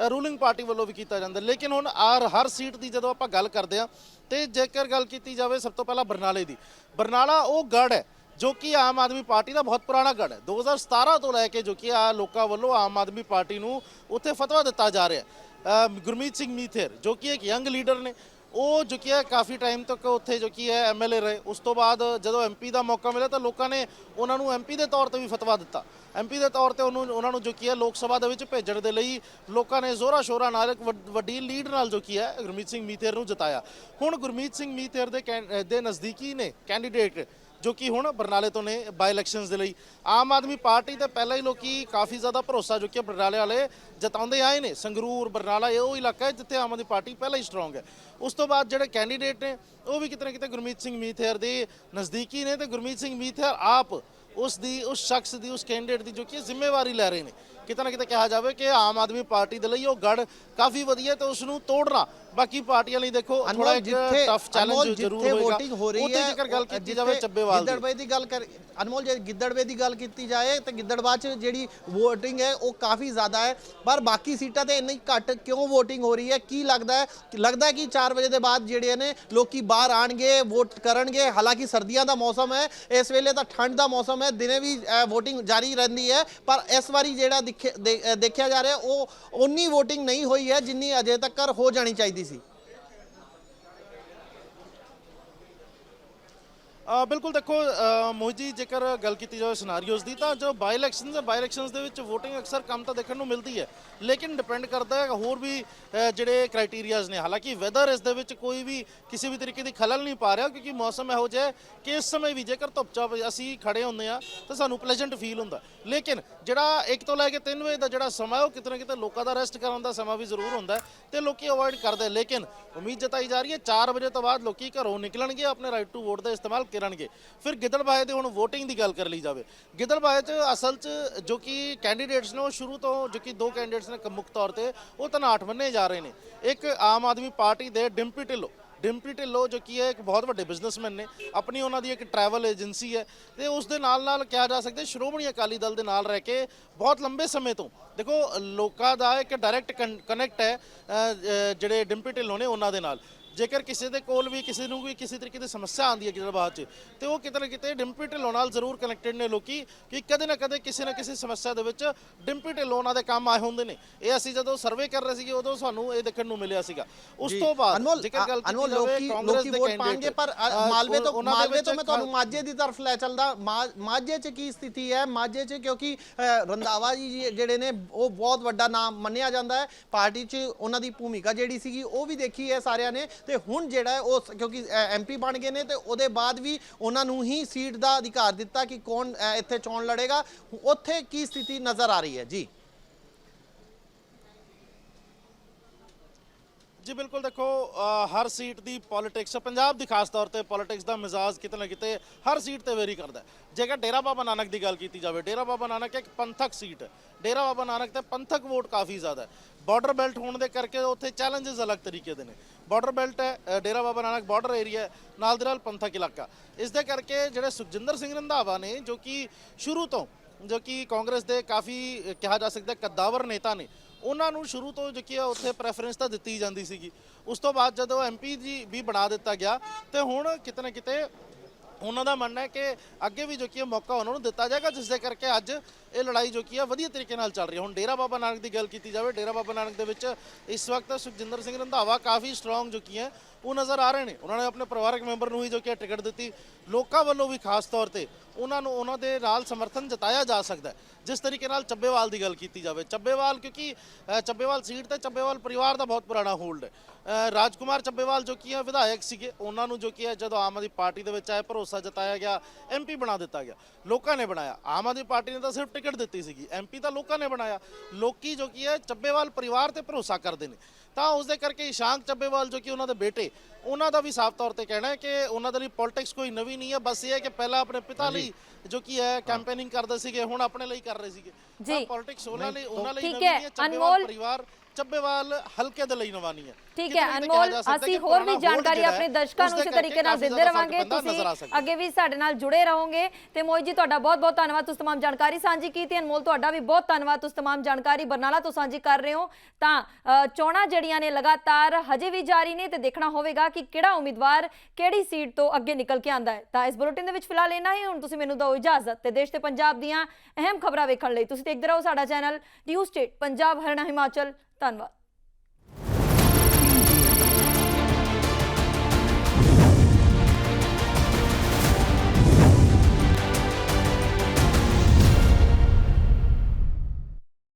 ਰੂਲਿੰਗ ਪਾਰਟੀ ਵੱਲੋਂ ਵੀ ਕੀਤਾ ਜਾਂਦਾ। ਲੇਕਿਨ ਹੁਣ ਆਰ, ਹਰ ਸੀਟ ਦੀ ਜਦੋਂ ਆਪਾਂ ਗੱਲ ਕਰਦੇ ਆ ਤੇ ਜੇਕਰ ਗੱਲ ਕੀਤੀ ਜਾਵੇ ਸਭ ਤੋਂ ਪਹਿਲਾਂ ਬਰਨਾਲੇ ਦੀ। ਬਰਨਾਲਾ ਉਹ ਗੜ ਹੈ, ਜੋ ਕਿ ਆਮ ਆਦਮੀ ਪਾਰਟੀ ਦਾ ਬਹੁਤ ਪੁਰਾਣਾ ਗੜ ਹੈ। 2017 ਤੋਂ ਲੈ ਕੇ ਜੋ ਕਿ ਆ ਲੋਕਾਂ ਵੱਲੋਂ ਆਮ ਆਦਮੀ ਪਾਰਟੀ ਨੂੰ ਉੱਥੇ ਫਤਵਾ ਦਿੱਤਾ ਜਾ ਰਿਹਾ ਹੈ। ਗੁਰਮੀਤ ਸਿੰਘ ਮੀਥੇਰ, ਜੋ ਕਿ ਇੱਕ ਯੰਗ ਲੀਡਰ ਨੇ, ਉਹ ਜੋ ਕਿ ਹੈ ਕਾਫੀ ਟਾਈਮ ਤੱਕ ਉੱਥੇ ਜੋ ਕਿ ਹੈ ਐਮਐਲਏ ਰਹੇ। ਉਸ ਤੋਂ ਬਾਅਦ ਜਦੋਂ ਐਮਪੀ ਦਾ ਮੌਕਾ ਮਿਲਿਆ ਤਾਂ ਲੋਕਾਂ ਨੇ ਉਹਨਾਂ ਨੂੰ ਐਮਪੀ ਦੇ ਤੌਰ ਤੇ ਵੀ ਫਤਵਾ ਦਿੱਤਾ। ਐਮਪੀ ਦੇ ਤੌਰ ਤੇ ਉਹਨੂੰ ਉਹਨਾਂ ਨੂੰ ਜੋ ਕੀ ਹੈ ਲੋਕ ਸਭਾ ਦੇ ਵਿੱਚ ਭੇਜਣ ਦੇ ਲਈ ਲੋਕਾਂ ਨੇ ਜ਼ੋਰਾ ਸ਼ੋਰਾ ਨਾਲ ਇੱਕ ਵੱਡੀ ਲੀਡ ਨਾਲ ਜੋ ਕੀ ਹੈ ਗੁਰਮੀਤ ਸਿੰਘ ਮੀਥੇਰ ਨੂੰ ਜਿਤਾਇਆ। ਹੁਣ ਗੁਰਮੀਤ ਸਿੰਘ ਮੀਥੇਰ ਦੇ ਕੈਂ- ਦੇ ਨਜ਼ਦੀਕੀ ਨੇ ਕੈਂਡੀਡੇਟ ਜੋ ਕਿ ਹੁਣ ਬਰਨਾਲੇ ਤੋਂ ਨੇ ਬਾਈ ਇਲੈਕਸ਼ਨਸ ਦੇ ਲਈ। ਆਮ ਆਦਮੀ ਪਾਰਟੀ ਤੇ ਪਹਿਲਾਂ ਹੀ ਲੋਕੀ ਕਾਫੀ ਜ਼ਿਆਦਾ ਭਰੋਸਾ ਜੋ ਕਿ ਬਰਨਾਲੇ ਵਾਲੇ ਜਤਾਉਂਦੇ ਆਏ ਨੇ। ਸੰਗਰੂਰ, ਬਰਨਾਲਾ, ਇਹ ਉਹ ਇਲਾਕਾ ਹੈ ਜਿੱਥੇ ਆਮ ਆਦਮੀ ਪਾਰਟੀ ਪਹਿਲਾਂ ਹੀ ਸਟਰੋਂਗ ਹੈ। ਉਸ ਤੋਂ ਬਾਅਦ ਜਿਹੜੇ ਕੈਂਡੀਡੇਟ ਨੇ, ਉਹ ਵੀ ਕਿਤੇ ਨਾ ਕਿਤੇ ਗੁਰਮੀਤ ਸਿੰਘ ਮੀਥੇਰ ਦੇ ਨਜ਼ਦੀਕੀ ਨੇ ਤੇ ਗੁਰਮੀਤ ਸਿੰਘ ਮੀਥੇਰ ਆਪ ਉਸ ਦੀ ਉਸ ਸ਼ਖਸ ਦੀ ਉਸ ਕੈਂਡੀਡੇਟ ਦੀ ਜੋ ਕਿ ਜ਼ਿੰਮੇਵਾਰੀ ਲੈ ਰਹੇ ਨੇ। ਕਿਤੇ ਨਾ ਕਿਤੇ ਕਿਹਾ ਜਾਵੇ ਕਿ ਆਮ ਆਦਮੀ ਪਾਰਟੀ ਦੇ ਲਈ ਉਹ ਗੜ ਕਾਫੀ ਵਧੀਆ ਤੇ ਉਸ ਨੂੰ ਤੋੜਨਾ। ਬਾਕੀ ਪਾਰਟੀਆਂ ਲਈ ਦੇਖੋ ਥੋੜਾ ਇੱਕ ਜਿੱਥੇ ਟਫ ਚੈਲੰਜ ਜ਼ਰੂਰ ਹੋਏਗਾ। VOTING ਹੋ ਰਹੀ ਹੈ ਜੇਕਰ ਗੱਲ ਕੀਤੀ ਜਾਵੇ ਚੱਬੇਵਾਲ ਦੀ। ਗਿੱਦੜਬਾਈ ਦੀ ਗੱਲ ਕਰ ਅਨਮੋਲ ਜੇ ਗਿੱਦੜਵੇ ਦੀ ਗੱਲ ਕੀਤੀ ਜਾਏ ਤਾਂ ਗਿੱਦੜਬਾਹ 'ਚ ਜਿਹੜੀ VOTING ਹੈ ਉਹ ਕਾਫੀ ਜ਼ਿਆਦਾ ਹੈ। ਪਰ ਬਾਕੀ ਸੀਟਾਂ ਤੇ ਇੰਨੀ ਘੱਟ ਕਿਉਂ VOTING ਹੋ ਰਹੀ ਹੈ? ਕੀ ਲੱਗਦਾ ਹੈ? ਲੱਗਦਾ ਹੈ ਕਿ 4 ਵਜੇ ਦੇ ਬਾਅਦ ਜਿਹੜੇ ਨੇ ਲੋਕੀ ਬਾਹਰ ਆਣਗੇ ਵੋਟ ਕਰਨਗੇ। ਹਾਲਾਂਕਿ ਸਰਦੀਆਂ ਦਾ ਮੌਸਮ ਹੈ ਇਸ ਵੇਲੇ ਤਾਂ ਠੰਡ ਦਾ ਮੌਸਮ ਹੈ ਦਿਨੇ ਵੀ VOTING ਜਾਰੀ ਰਹਿੰਦੀ ਹੈ। ਪਰ ਇਸ ਵਾਰੀ ਜਿਹੜਾ ਦੇਖਿਆ ਜਾ ਰਿਹਾ, ਉਹ ਉਨੀ VOTING ਨਹੀਂ ਹੋਈ ਹੈ ਜਿੰਨੀ ਅਜੇ ਤੱਕ ਹੋ ਜਾਣੀ ਚਾਹੀਦੀ ਸੀ। ਬਿਲਕੁਲ ਦੇਖੋ ਮੋਹਿਤ ਜੀ, ਜੇਕਰ ਗੱਲ ਕੀਤੀ ਜਾਵੇ ਸਿਨਾਰੀਓਜ਼ ਦੀ, ਤਾਂ ਜੋ ਬਾਈ ਇਲੈਕਸ਼ਨਸ ਹੈ ਬਾਈ ਇਲੈਕਸ਼ਨਸ ਦੇ ਵਿੱਚ VOTING ਅਕਸਰ ਕੰਮ ਤਾਂ ਦੇਖਣ ਨੂੰ ਮਿਲਦੀ ਹੈ, ਲੇਕਿਨ ਡਿਪੈਂਡ ਕਰਦਾ ਹੈ ਹੋਰ ਵੀ ਜਿਹੜੇ ਕ੍ਰਾਈਟੇਰੀਆਜ਼ ਨੇ। ਹਾਲਾਂਕਿ ਵੈਦਰ ਇਸ ਦੇ ਵਿੱਚ ਕੋਈ ਵੀ ਕਿਸੇ ਵੀ ਤਰੀਕੇ ਦੀ ਖਲਲ ਨਹੀਂ ਪਾ ਰਿਹਾ, ਕਿਉਂਕਿ ਮੌਸਮ ਇਹੋ ਜਿਹਾ ਕਿ ਇਸ ਸਮੇਂ ਵੀ ਜੇਕਰ ਧੁੱਪ ਚਾਪ ਅਸੀਂ ਖੜੇ ਹੁੰਦੇ ਆ ਤਾਂ ਸਾਨੂੰ ਪਲੇਜੈਂਟ ਫੀਲ ਹੁੰਦਾ। ਲੇਕਿਨ ਜਿਹੜਾ 1 ਤੋਂ ਲੈ ਕੇ 3 ਵਜੇ ਦਾ ਜਿਹੜਾ ਸਮਾਂ ਉਹ ਕਿਤੇ ਨਾ ਕਿਤੇ ਲੋਕਾਂ ਦਾ ਰੈਸਟ ਕਰਨ ਦਾ ਸਮਾਂ ਵੀ ਜ਼ਰੂਰ ਹੁੰਦਾ ਹੈ ਤੇ ਲੋਕੀ ਅਵੋਇਡ ਕਰਦੇ। ਲੇਕਿਨ ਉਮੀਦ ਜਤਾਈ ਜਾ ਰਹੀ ਹੈ 4 ਵਜੇ ਤੋਂ ਬਾਅਦ ਲੋਕੀ ਘਰੋਂ ਨਿਕਲਣਗੇ, ਆਪਣੇ ਰਾਈਟ ਟੂ ਵੋਟ ਦਾ ਇਸਤੇਮਾਲ ਕਰਨਗੇ ਫਿਰ ਗਿੱਦੜਬਾਹੇ ਦੇ ਹੁਣ VOTING ਦੀ ਗੱਲ ਕਰ ਲਈ ਜਾਵੇ। ਗਿੱਦੜਬਾਹੇ 'ਚ ਅਸਲ 'ਚ ਜੋ ਕਿ ਕੈਂਡੀਡੇਟਸ ਨੇ ਉਹ ਸ਼ੁਰੂ ਤੋਂ ਜੋ ਕਿ ਦੋ ਕੈਂਡੀਡੇਟਸ ਨੇ ਮੁੱਖ ਤੌਰ ਤੇ, ਉਹ ਤਨਾਟ ਮੰਨੇ ਜਾ ਰਹੇ ਨੇ। ਇੱਕ ਆਮ ਆਦਮੀ ਪਾਰਟੀ ਦੇ ਡਿੰਪੀ ਢਿੱਲੋਂ। ਡਿੰਪੀ ਢਿੱਲੋਂ ਜੋ ਕੀ ਹੈ ਇੱਕ ਬਹੁਤ ਵੱਡੇ ਬਿਜ਼ਨਸਮੈਨ ਨੇ। ਆਪਣੀ ਉਹਨਾਂ ਦੀ ਇੱਕ ਟਰੈਵਲ ਏਜੰਸੀ ਹੈ ਤੇ ਉਸ ਦੇ ਨਾਲ ਨਾਲ ਕਿਹਾ ਜਾ ਸਕਦਾ ਸ਼੍ਰੋਮਣੀ ਅਕਾਲੀ ਦਲ ਦੇ ਨਾਲ ਰਹਿ ਕੇ ਬਹੁਤ ਲੰਬੇ ਸਮੇਂ ਤੋਂ। ਦੇਖੋ, ਲੋਕਾਂ ਦਾ ਇੱਕ ਡਾਇਰੈਕਟ ਕਨੈਕਟ ਹੈ ਜਿਹੜੇ ਡਿੰਪੀ ਢਿੱਲੋਂ ਨੇ ਉਹਨਾਂ ਦੇ ਨਾਲ। ਜੇਕਰ ਕਿਸੇ ਦੇ ਕੋਲ ਵੀ ਕਿਸੇ ਨੂੰ ਵੀ ਕਿਸੇ ਤਰੀਕੇ ਦੀ ਸਮੱਸਿਆ ਆਉਂਦੀ ਹੈ ਗਿੱਦੜਬਾਹਾ 'ਚ ਤੇ ਉਹ ਕਿਤੇ ਨਾ ਕਿਤੇ ਡਿੰਪੀ ਢਿੱਲੋਂ ਨਾਲ ਜ਼ਰੂਰ ਕਨੈਕਟਡ ਨੇ ਲੋਕੀ ਕਿ ਕਦੇ ਨਾ ਕਦੇ ਕਿਸੇ ਨਾ ਕਿਸੇ ਸਮੱਸਿਆ ਦੇ ਵਿੱਚ ਡਿੰਪੀ ਢਿੱਲੋਂ ਉਹਨਾਂ ਦੇ ਕੰਮ ਆਏ ਹੁੰਦੇ ਨੇ। ਇਹ ਅਸੀਂ ਜਦੋਂ ਸਰਵੇ ਕਰ ਰਹੇ ਸੀਗੇ ਉਦੋਂ ਸਾਨੂੰ ਇਹ ਦੇਖਣ ਨੂੰ ਮਿਲਿਆ ਸੀਗਾ। ਉਸ ਤੋਂ ਬਾਅਦ ਜੇਕਰ ਗੱਲ ਕੀਤੀ ਜਾਵੇ ਲੋਕੀ ਕਾਂਗਰਸ ਲੋਕੀ ਦੇ ਵੋਟ ਪਾਣਗੇ ਪਰ ਮਾਲਵੇ ਤੋਂ ਮਾਲਵੇ ਤੋਂ ਮੈਂ ਤੁਹਾਨੂੰ ਮਾਝੇ ਦੀ ਤਰਫ ਲੈ ਚੱਲਦਾ। ਮਾਝੇ 'ਚ ਕੀ ਸਥਿਤੀ ਹੈ? ਮਾਝੇ 'ਚ ਕਿਉਂਕਿ ਜੀ ਜੀ ਜਿਹੜੇ ਨੇ ਉਹ ਬਹੁਤ ਵੱਡਾ ਨਾਮ ਮੰਨਿਆ ਜਾਂਦਾ ਹੈ। ਪਾਰਟੀ 'ਚ ਉਹਨਾਂ ਦੀ ਭੂਮਿਕਾ ਜਿਹੜੀ ਸੀਗੀ ਉਹ ਵੀ ਦੇਖੀ ਹੈ ਸਾਰਿਆਂ ਨੇ। ਤੇ ਹੁਣ ਜਿਹੜਾ ਉਹ ਸ- ਕਿਉਂਕਿ ਐਮਪੀ ਬਣ ਗਏ ਨੇ ਤੇ ਉਹਦੇ ਬਾਅਦ ਵੀ ਉਹਨਾਂ ਨੂੰ ਹੀ ਸੀਟ ਦਾ ਅਧਿਕਾਰ ਦਿੱਤਾ ਕਿ ਕੌਣ ਇੱਥੇ ਚੋਣ ਲੜੇਗਾ। ਉੱਥੇ ਕੀ ਸਥਿਤੀ ਨਜ਼ਰ ਆ ਰਹੀ ਹੈ? ਜੀ। ਜੀ ਬਿਲਕੁਲ ਦੇਖੋ ਹਰ ਸੀਟ ਦੀ ਪੋਲਿਟਿਕਸ ਪੰਜਾਬ ਦੀ ਖਾਸ ਤੌਰ ਤੇ ਪੋਲਿਟਿਕਸ ਦਾ ਮਿਜ਼ਾਜ ਕਿਤੇ ਨਾ ਕਿਤੇ ਹਰ ਸੀਟ ਤੇ ਵੇਰੀ ਕਰਦਾ ਜੇਕਰ ਡੇਰਾ ਬਾਬਾ ਨਾਨਕ ਦੀ ਗੱਲ ਕੀਤੀ ਜਾਵੇ, ਡੇਰਾ ਬਾਬਾ ਨਾਨਕ ਇੱਕ ਪੰਥਕ ਸੀਟ ਹੈ। ਡੇਰਾ ਬਾਬਾ ਨਾਨਕ ਤੇ ਪੰਥਕ ਵੋਟ ਕਾਫੀ ਜ਼ਿਆਦਾ ਹੈ। ਬਾਰਡਰ ਬੈਲਟ ਹੋਣ ਦੇ ਕਰਕੇ ਉੱਥੇ ਚੈਲੰਜਸ ਅਲੱਗ ਤਰੀਕੇ ਦੇ ਨੇ। ਬਾਰਡਰ ਬੈਲਟ ਹੈ ਡੇਰਾ ਬਾਬਾ ਨਾਨਕ ਬਾਰਡਰ ਏਰੀਆ ਹੈ, ਨਾਲ ਦੇ ਨਾਲ ਪੰਥਕ ਇਲਾਕਾ ਇਸ ਦੇ ਕਰਕੇ ਜਿਹੜੇ ਸੁਖਜਿੰਦਰ ਸਿੰਘ ਰੰਧਾਵਾ ਨੇ, ਜੋ ਕਿ ਸ਼ੁਰੂ ਤੋਂ, ਜੋ ਕਿ ਕਾਂਗਰਸ ਦੇ ਕਾਫੀ ਕਿਹਾ ਜਾ ਸਕਦਾ ਕੱਦਾਵਰ ਨੇਤਾ ਨੇ ਉਹਨਾਂ ਨੂੰ ਸ਼ੁਰੂ ਤੋਂ ਜੋ ਕਿ ਆ ਉੱਥੇ ਪ੍ਰੈਫਰੈਂਸ ਤਾਂ ਦਿੱਤੀ ਜਾਂਦੀ ਸੀਗੀ। ਉਸ ਤੋਂ ਬਾਅਦ ਜਦੋਂ ਐਮਪੀ ਜੀ ਵੀ ਬਣਾ ਦਿੱਤਾ ਗਿਆ, ਤੇ ਹੁਣ ਕਿਤੇ ਨਾ ਕਿਤੇ ਉਹਨਾਂ ਦਾ ਮੰਨਣਾ ਹੈ ਕਿ ਅੱਗੇ ਵੀ ਜੋ ਕਿ ਮੌਕਾ ਉਹਨਾਂ ਨੂੰ ਦਿੱਤਾ ਜਾਏਗਾ, ਜਿਸ ਦੇ ਕਰਕੇ ਅੱਜ ਇਹ ਲੜਾਈ ਜੋ ਕੀ ਹੈ ਵਧੀਆ ਤਰੀਕੇ ਨਾਲ ਚੱਲ ਰਹੀ ਹੈ। ਹੁਣ ਡੇਰਾ ਬਾਬਾ ਨਾਨਕ ਦੀ ਗੱਲ ਕੀਤੀ ਜਾਵੇ ਡੇਰਾ ਬਾਬਾ ਨਾਨਕ ਦੇ ਵਿੱਚ ਇਸ ਵਕਤ ਸੁਖਜਿੰਦਰ ਸਿੰਘ ਰੰਧਾਵਾ ਕਾਫੀ ਸਟਰੋਂਗ ਜੋ ਕੀ ਹੈ ਉਹ ਨਜ਼ਰ ਆ ਰਹੇ ਨੇ। ਉਹਨਾਂ ਨੇ ਆਪਣੇ ਪਰਿਵਾਰਕ ਮੈਂਬਰ ਨੂੰ ਹੀ ਜੋ ਕਿ ਟਿਕਟ ਦਿੱਤੀ ਲੋਕਾਂ ਵੱਲੋਂ ਵੀ ਖਾਸ ਤੌਰ ਤੇ ਉਹਨਾਂ ਨੂੰ ਉਹਨਾਂ ਦੇ ਨਾਲ ਸਮਰਥਨ ਜਤਾਇਆ ਜਾ ਸਕਦਾ ਹੈ। ਜਿਸ ਤਰੀਕੇ ਨਾਲ ਚੱਬੇਵਾਲ ਦੀ ਗੱਲ ਕੀਤੀ ਜਾਵੇ ਚੱਬੇਵਾਲ ਕਿਉਂਕਿ ਚੱਬੇਵਾਲ ਸੀਟ ਤੇ ਚੱਬੇਵਾਲ ਪਰਿਵਾਰ ਦਾ ਬਹੁਤ ਪੁਰਾਣਾ ਹੋਲਡ ਹੈ। ਅ, ਰਾਜਕੁਮਾਰ ਚੱਬੇਵਾਲ ਜੋ ਕੀ ਹੈ ਵਿਧਾਇਕ ਸੀਗੇ ਉਹਨਾਂ ਨੂੰ ਜੋ ਕੀ ਹੈ ਜਦੋਂ ਆਮ ਆਦਮੀ ਪਾਰਟੀ ਦੇ ਵਿੱਚ ਆਏ ਭਰੋਸਾ ਜਤਾਇਆ ਗਿਆ ਐਮਪੀ ਬਣਾ ਦਿੱਤਾ ਗਿਆ। ਲੋਕਾਂ ਨੇ ਬਣਾਇਆ। ਆਮ ਆਦਮੀ ਪਾਰਟੀ ਨੇ ਤਾਂ ਸਿਰਫ ਟਿਕਟ ਦਿੱਤੀ ਸੀਗੀ। ਐਮਪੀ ਤਾਂ ਲੋਕਾਂ ਨੇ ਬਣਾਇਆ। ਲੋਕੀ ਜੋ ਕੀ ਹੈ ਚੱਬੇਵਾਲ ਪਰਿਵਾਰ ਤੇ ਭਰੋਸਾ ਕਰਦੇ ਨੇ। ਤਾਂ ਉਸ ਦੇ ਕਰਕੇ ਇਸ਼ਾਂਕ ਚੱਬੇਵਾਲ ਜੋ ਕਿ ਉਹਨਾਂ ਦੇ ਬੇਟੇ ਉਹਨਾਂ ਦਾ ਵੀ ਸਾਫ਼ ਤੌਰ ਤੇ ਕਹਿਣਾ ਹੈ ਕਿ ਉਹਨਾਂ ਦੇ ਲਈ ਪੋਲਿਟਿਕਸ ਕੋਈ ਨਵੀਂ ਨਹੀਂ ਹੈ। ਬਸ ਇਹ ਹੈ ਕਿ ਪਹਿਲਾਂ ਆਪਣੇ ਪਿਤਾ ਲਈ ਜੋ ਕੀ ਹੈ ਕੈਂਪੇਨਿੰਗ ਕਰਦੇ ਸੀਗੇ ਹੁਣ ਆਪਣੇ ਲਈ ਕਰ ਰਹੇ ਸੀਗੇ। ਪੋਲਿਟਿਕਸ ਉਹਨਾਂ ਲਈ ਉਹਨਾਂ ਲਈ ਨਵੀਂ ਹੈ, ਨਹੀਂ ਹੈ। ਚੱਬੇਵਾਲ ਪਰਿਵਾਰ ਚੱਬੇਵਾਲ ਹਲਕੇ ਦੇ ਲਈ ਨਵਾਂ ਨਹੀਂ ਹੈ ਠੀਕ ਕਿਤੇ ਹੈ ਨਾ ਕਿਤੇ ਅਨਮੋਲ ਕਿਹਾ ਜਾ ਸਕਦਾ ਅਸੀਂ ਕਿ ਹੋਰ ਪੁਰਾਣਾ ਵੀ hold ਜਾਣਕਾਰੀ ਜਿਹੜਾ ਆਪਣੇ ਹੈ, ਦਰਸ਼ਕਾਂ ਉਸ ਨੂੰ ਦੇ ਇਸੇ ਕਰਕੇ ਤਰੀਕੇ ਨਾਲ ਕਾਫੀ ਦਿੰਦੇ ਜ਼ਿਆਦਾ ਰਵਾਂਗੇ ਫਰਕ ਪੈਂਦਾ ਨਜ਼ਰ ਆ ਤੁਸੀਂ ਸਕਦਾ। ਅੱਗੇ ਵੀ ਸਾਡੇ ਨਾਲ ਜੁੜੇ ਰਹੋਗੇ ਤੇ ਮੋਹਿਤ ਜੀ ਤੁਹਾਡਾ ਬਹੁਤ ਬਹੁਤ ਧੰਨਵਾਦ ਤੁਸੀਂ तमाम ਜਾਣਕਾਰੀ ਸਾਂਝੀ ਕੀਤੀ ਅਨਮੋਲ ਤੁਹਾਡਾ ਵੀ ਬਹੁਤ ਧੰਨਵਾਦ ਤੁਸੀਂ तमाम ਜਾਣਕਾਰੀ ਬਰਨਾਲਾ ਤੋਂ ਸਾਂਝੀ ਕਰ ਰਹੇ ਹੋ ਤਾਂ ਅ, ਚੋਣਾਂ ਜਿਹੜੀਆਂ ਨੇ ਲਗਾਤਾਰ ਹਜੇ ਵੀ ਜਾਰੀ ਨੇ ਤੇ ਦੇਖਣਾ ਹੋਵੇਗਾ ਕਿ ਕਿਹੜਾ ਉਮੀਦਵਾਰ ਕਿਹੜੀ ਸੀਟ ਤੋਂ ਅੱਗੇ ਨਿਕਲ ਕੇ ਆਂਦਾ ਹੈ ਤਾਂ ਇਸ ਬੁਲੇਟਿਨ ਦੇ ਵਿੱਚ ਫਿਲਹਾਲ ਇੰਨਾ ਹੀ ਹੁਣ ਤੁਸੀਂ ਮੈਨੂੰ ਦਿਓ ਇਜਾਜ਼ਤ ਤੇ ਦੇਸ਼ ਤੇ ਪੰਜਾਬ ਦੀਆਂ ਅਹਿਮ ਖਬਰਾਂ ਵੇਖਣ ਲਈ ਤੁਸੀਂ ਦੇਖਦੇ ਰਹੋ ਸਾਡਾ channel news state Punjab Haryana Himachal ਧੰਨਵਾਦ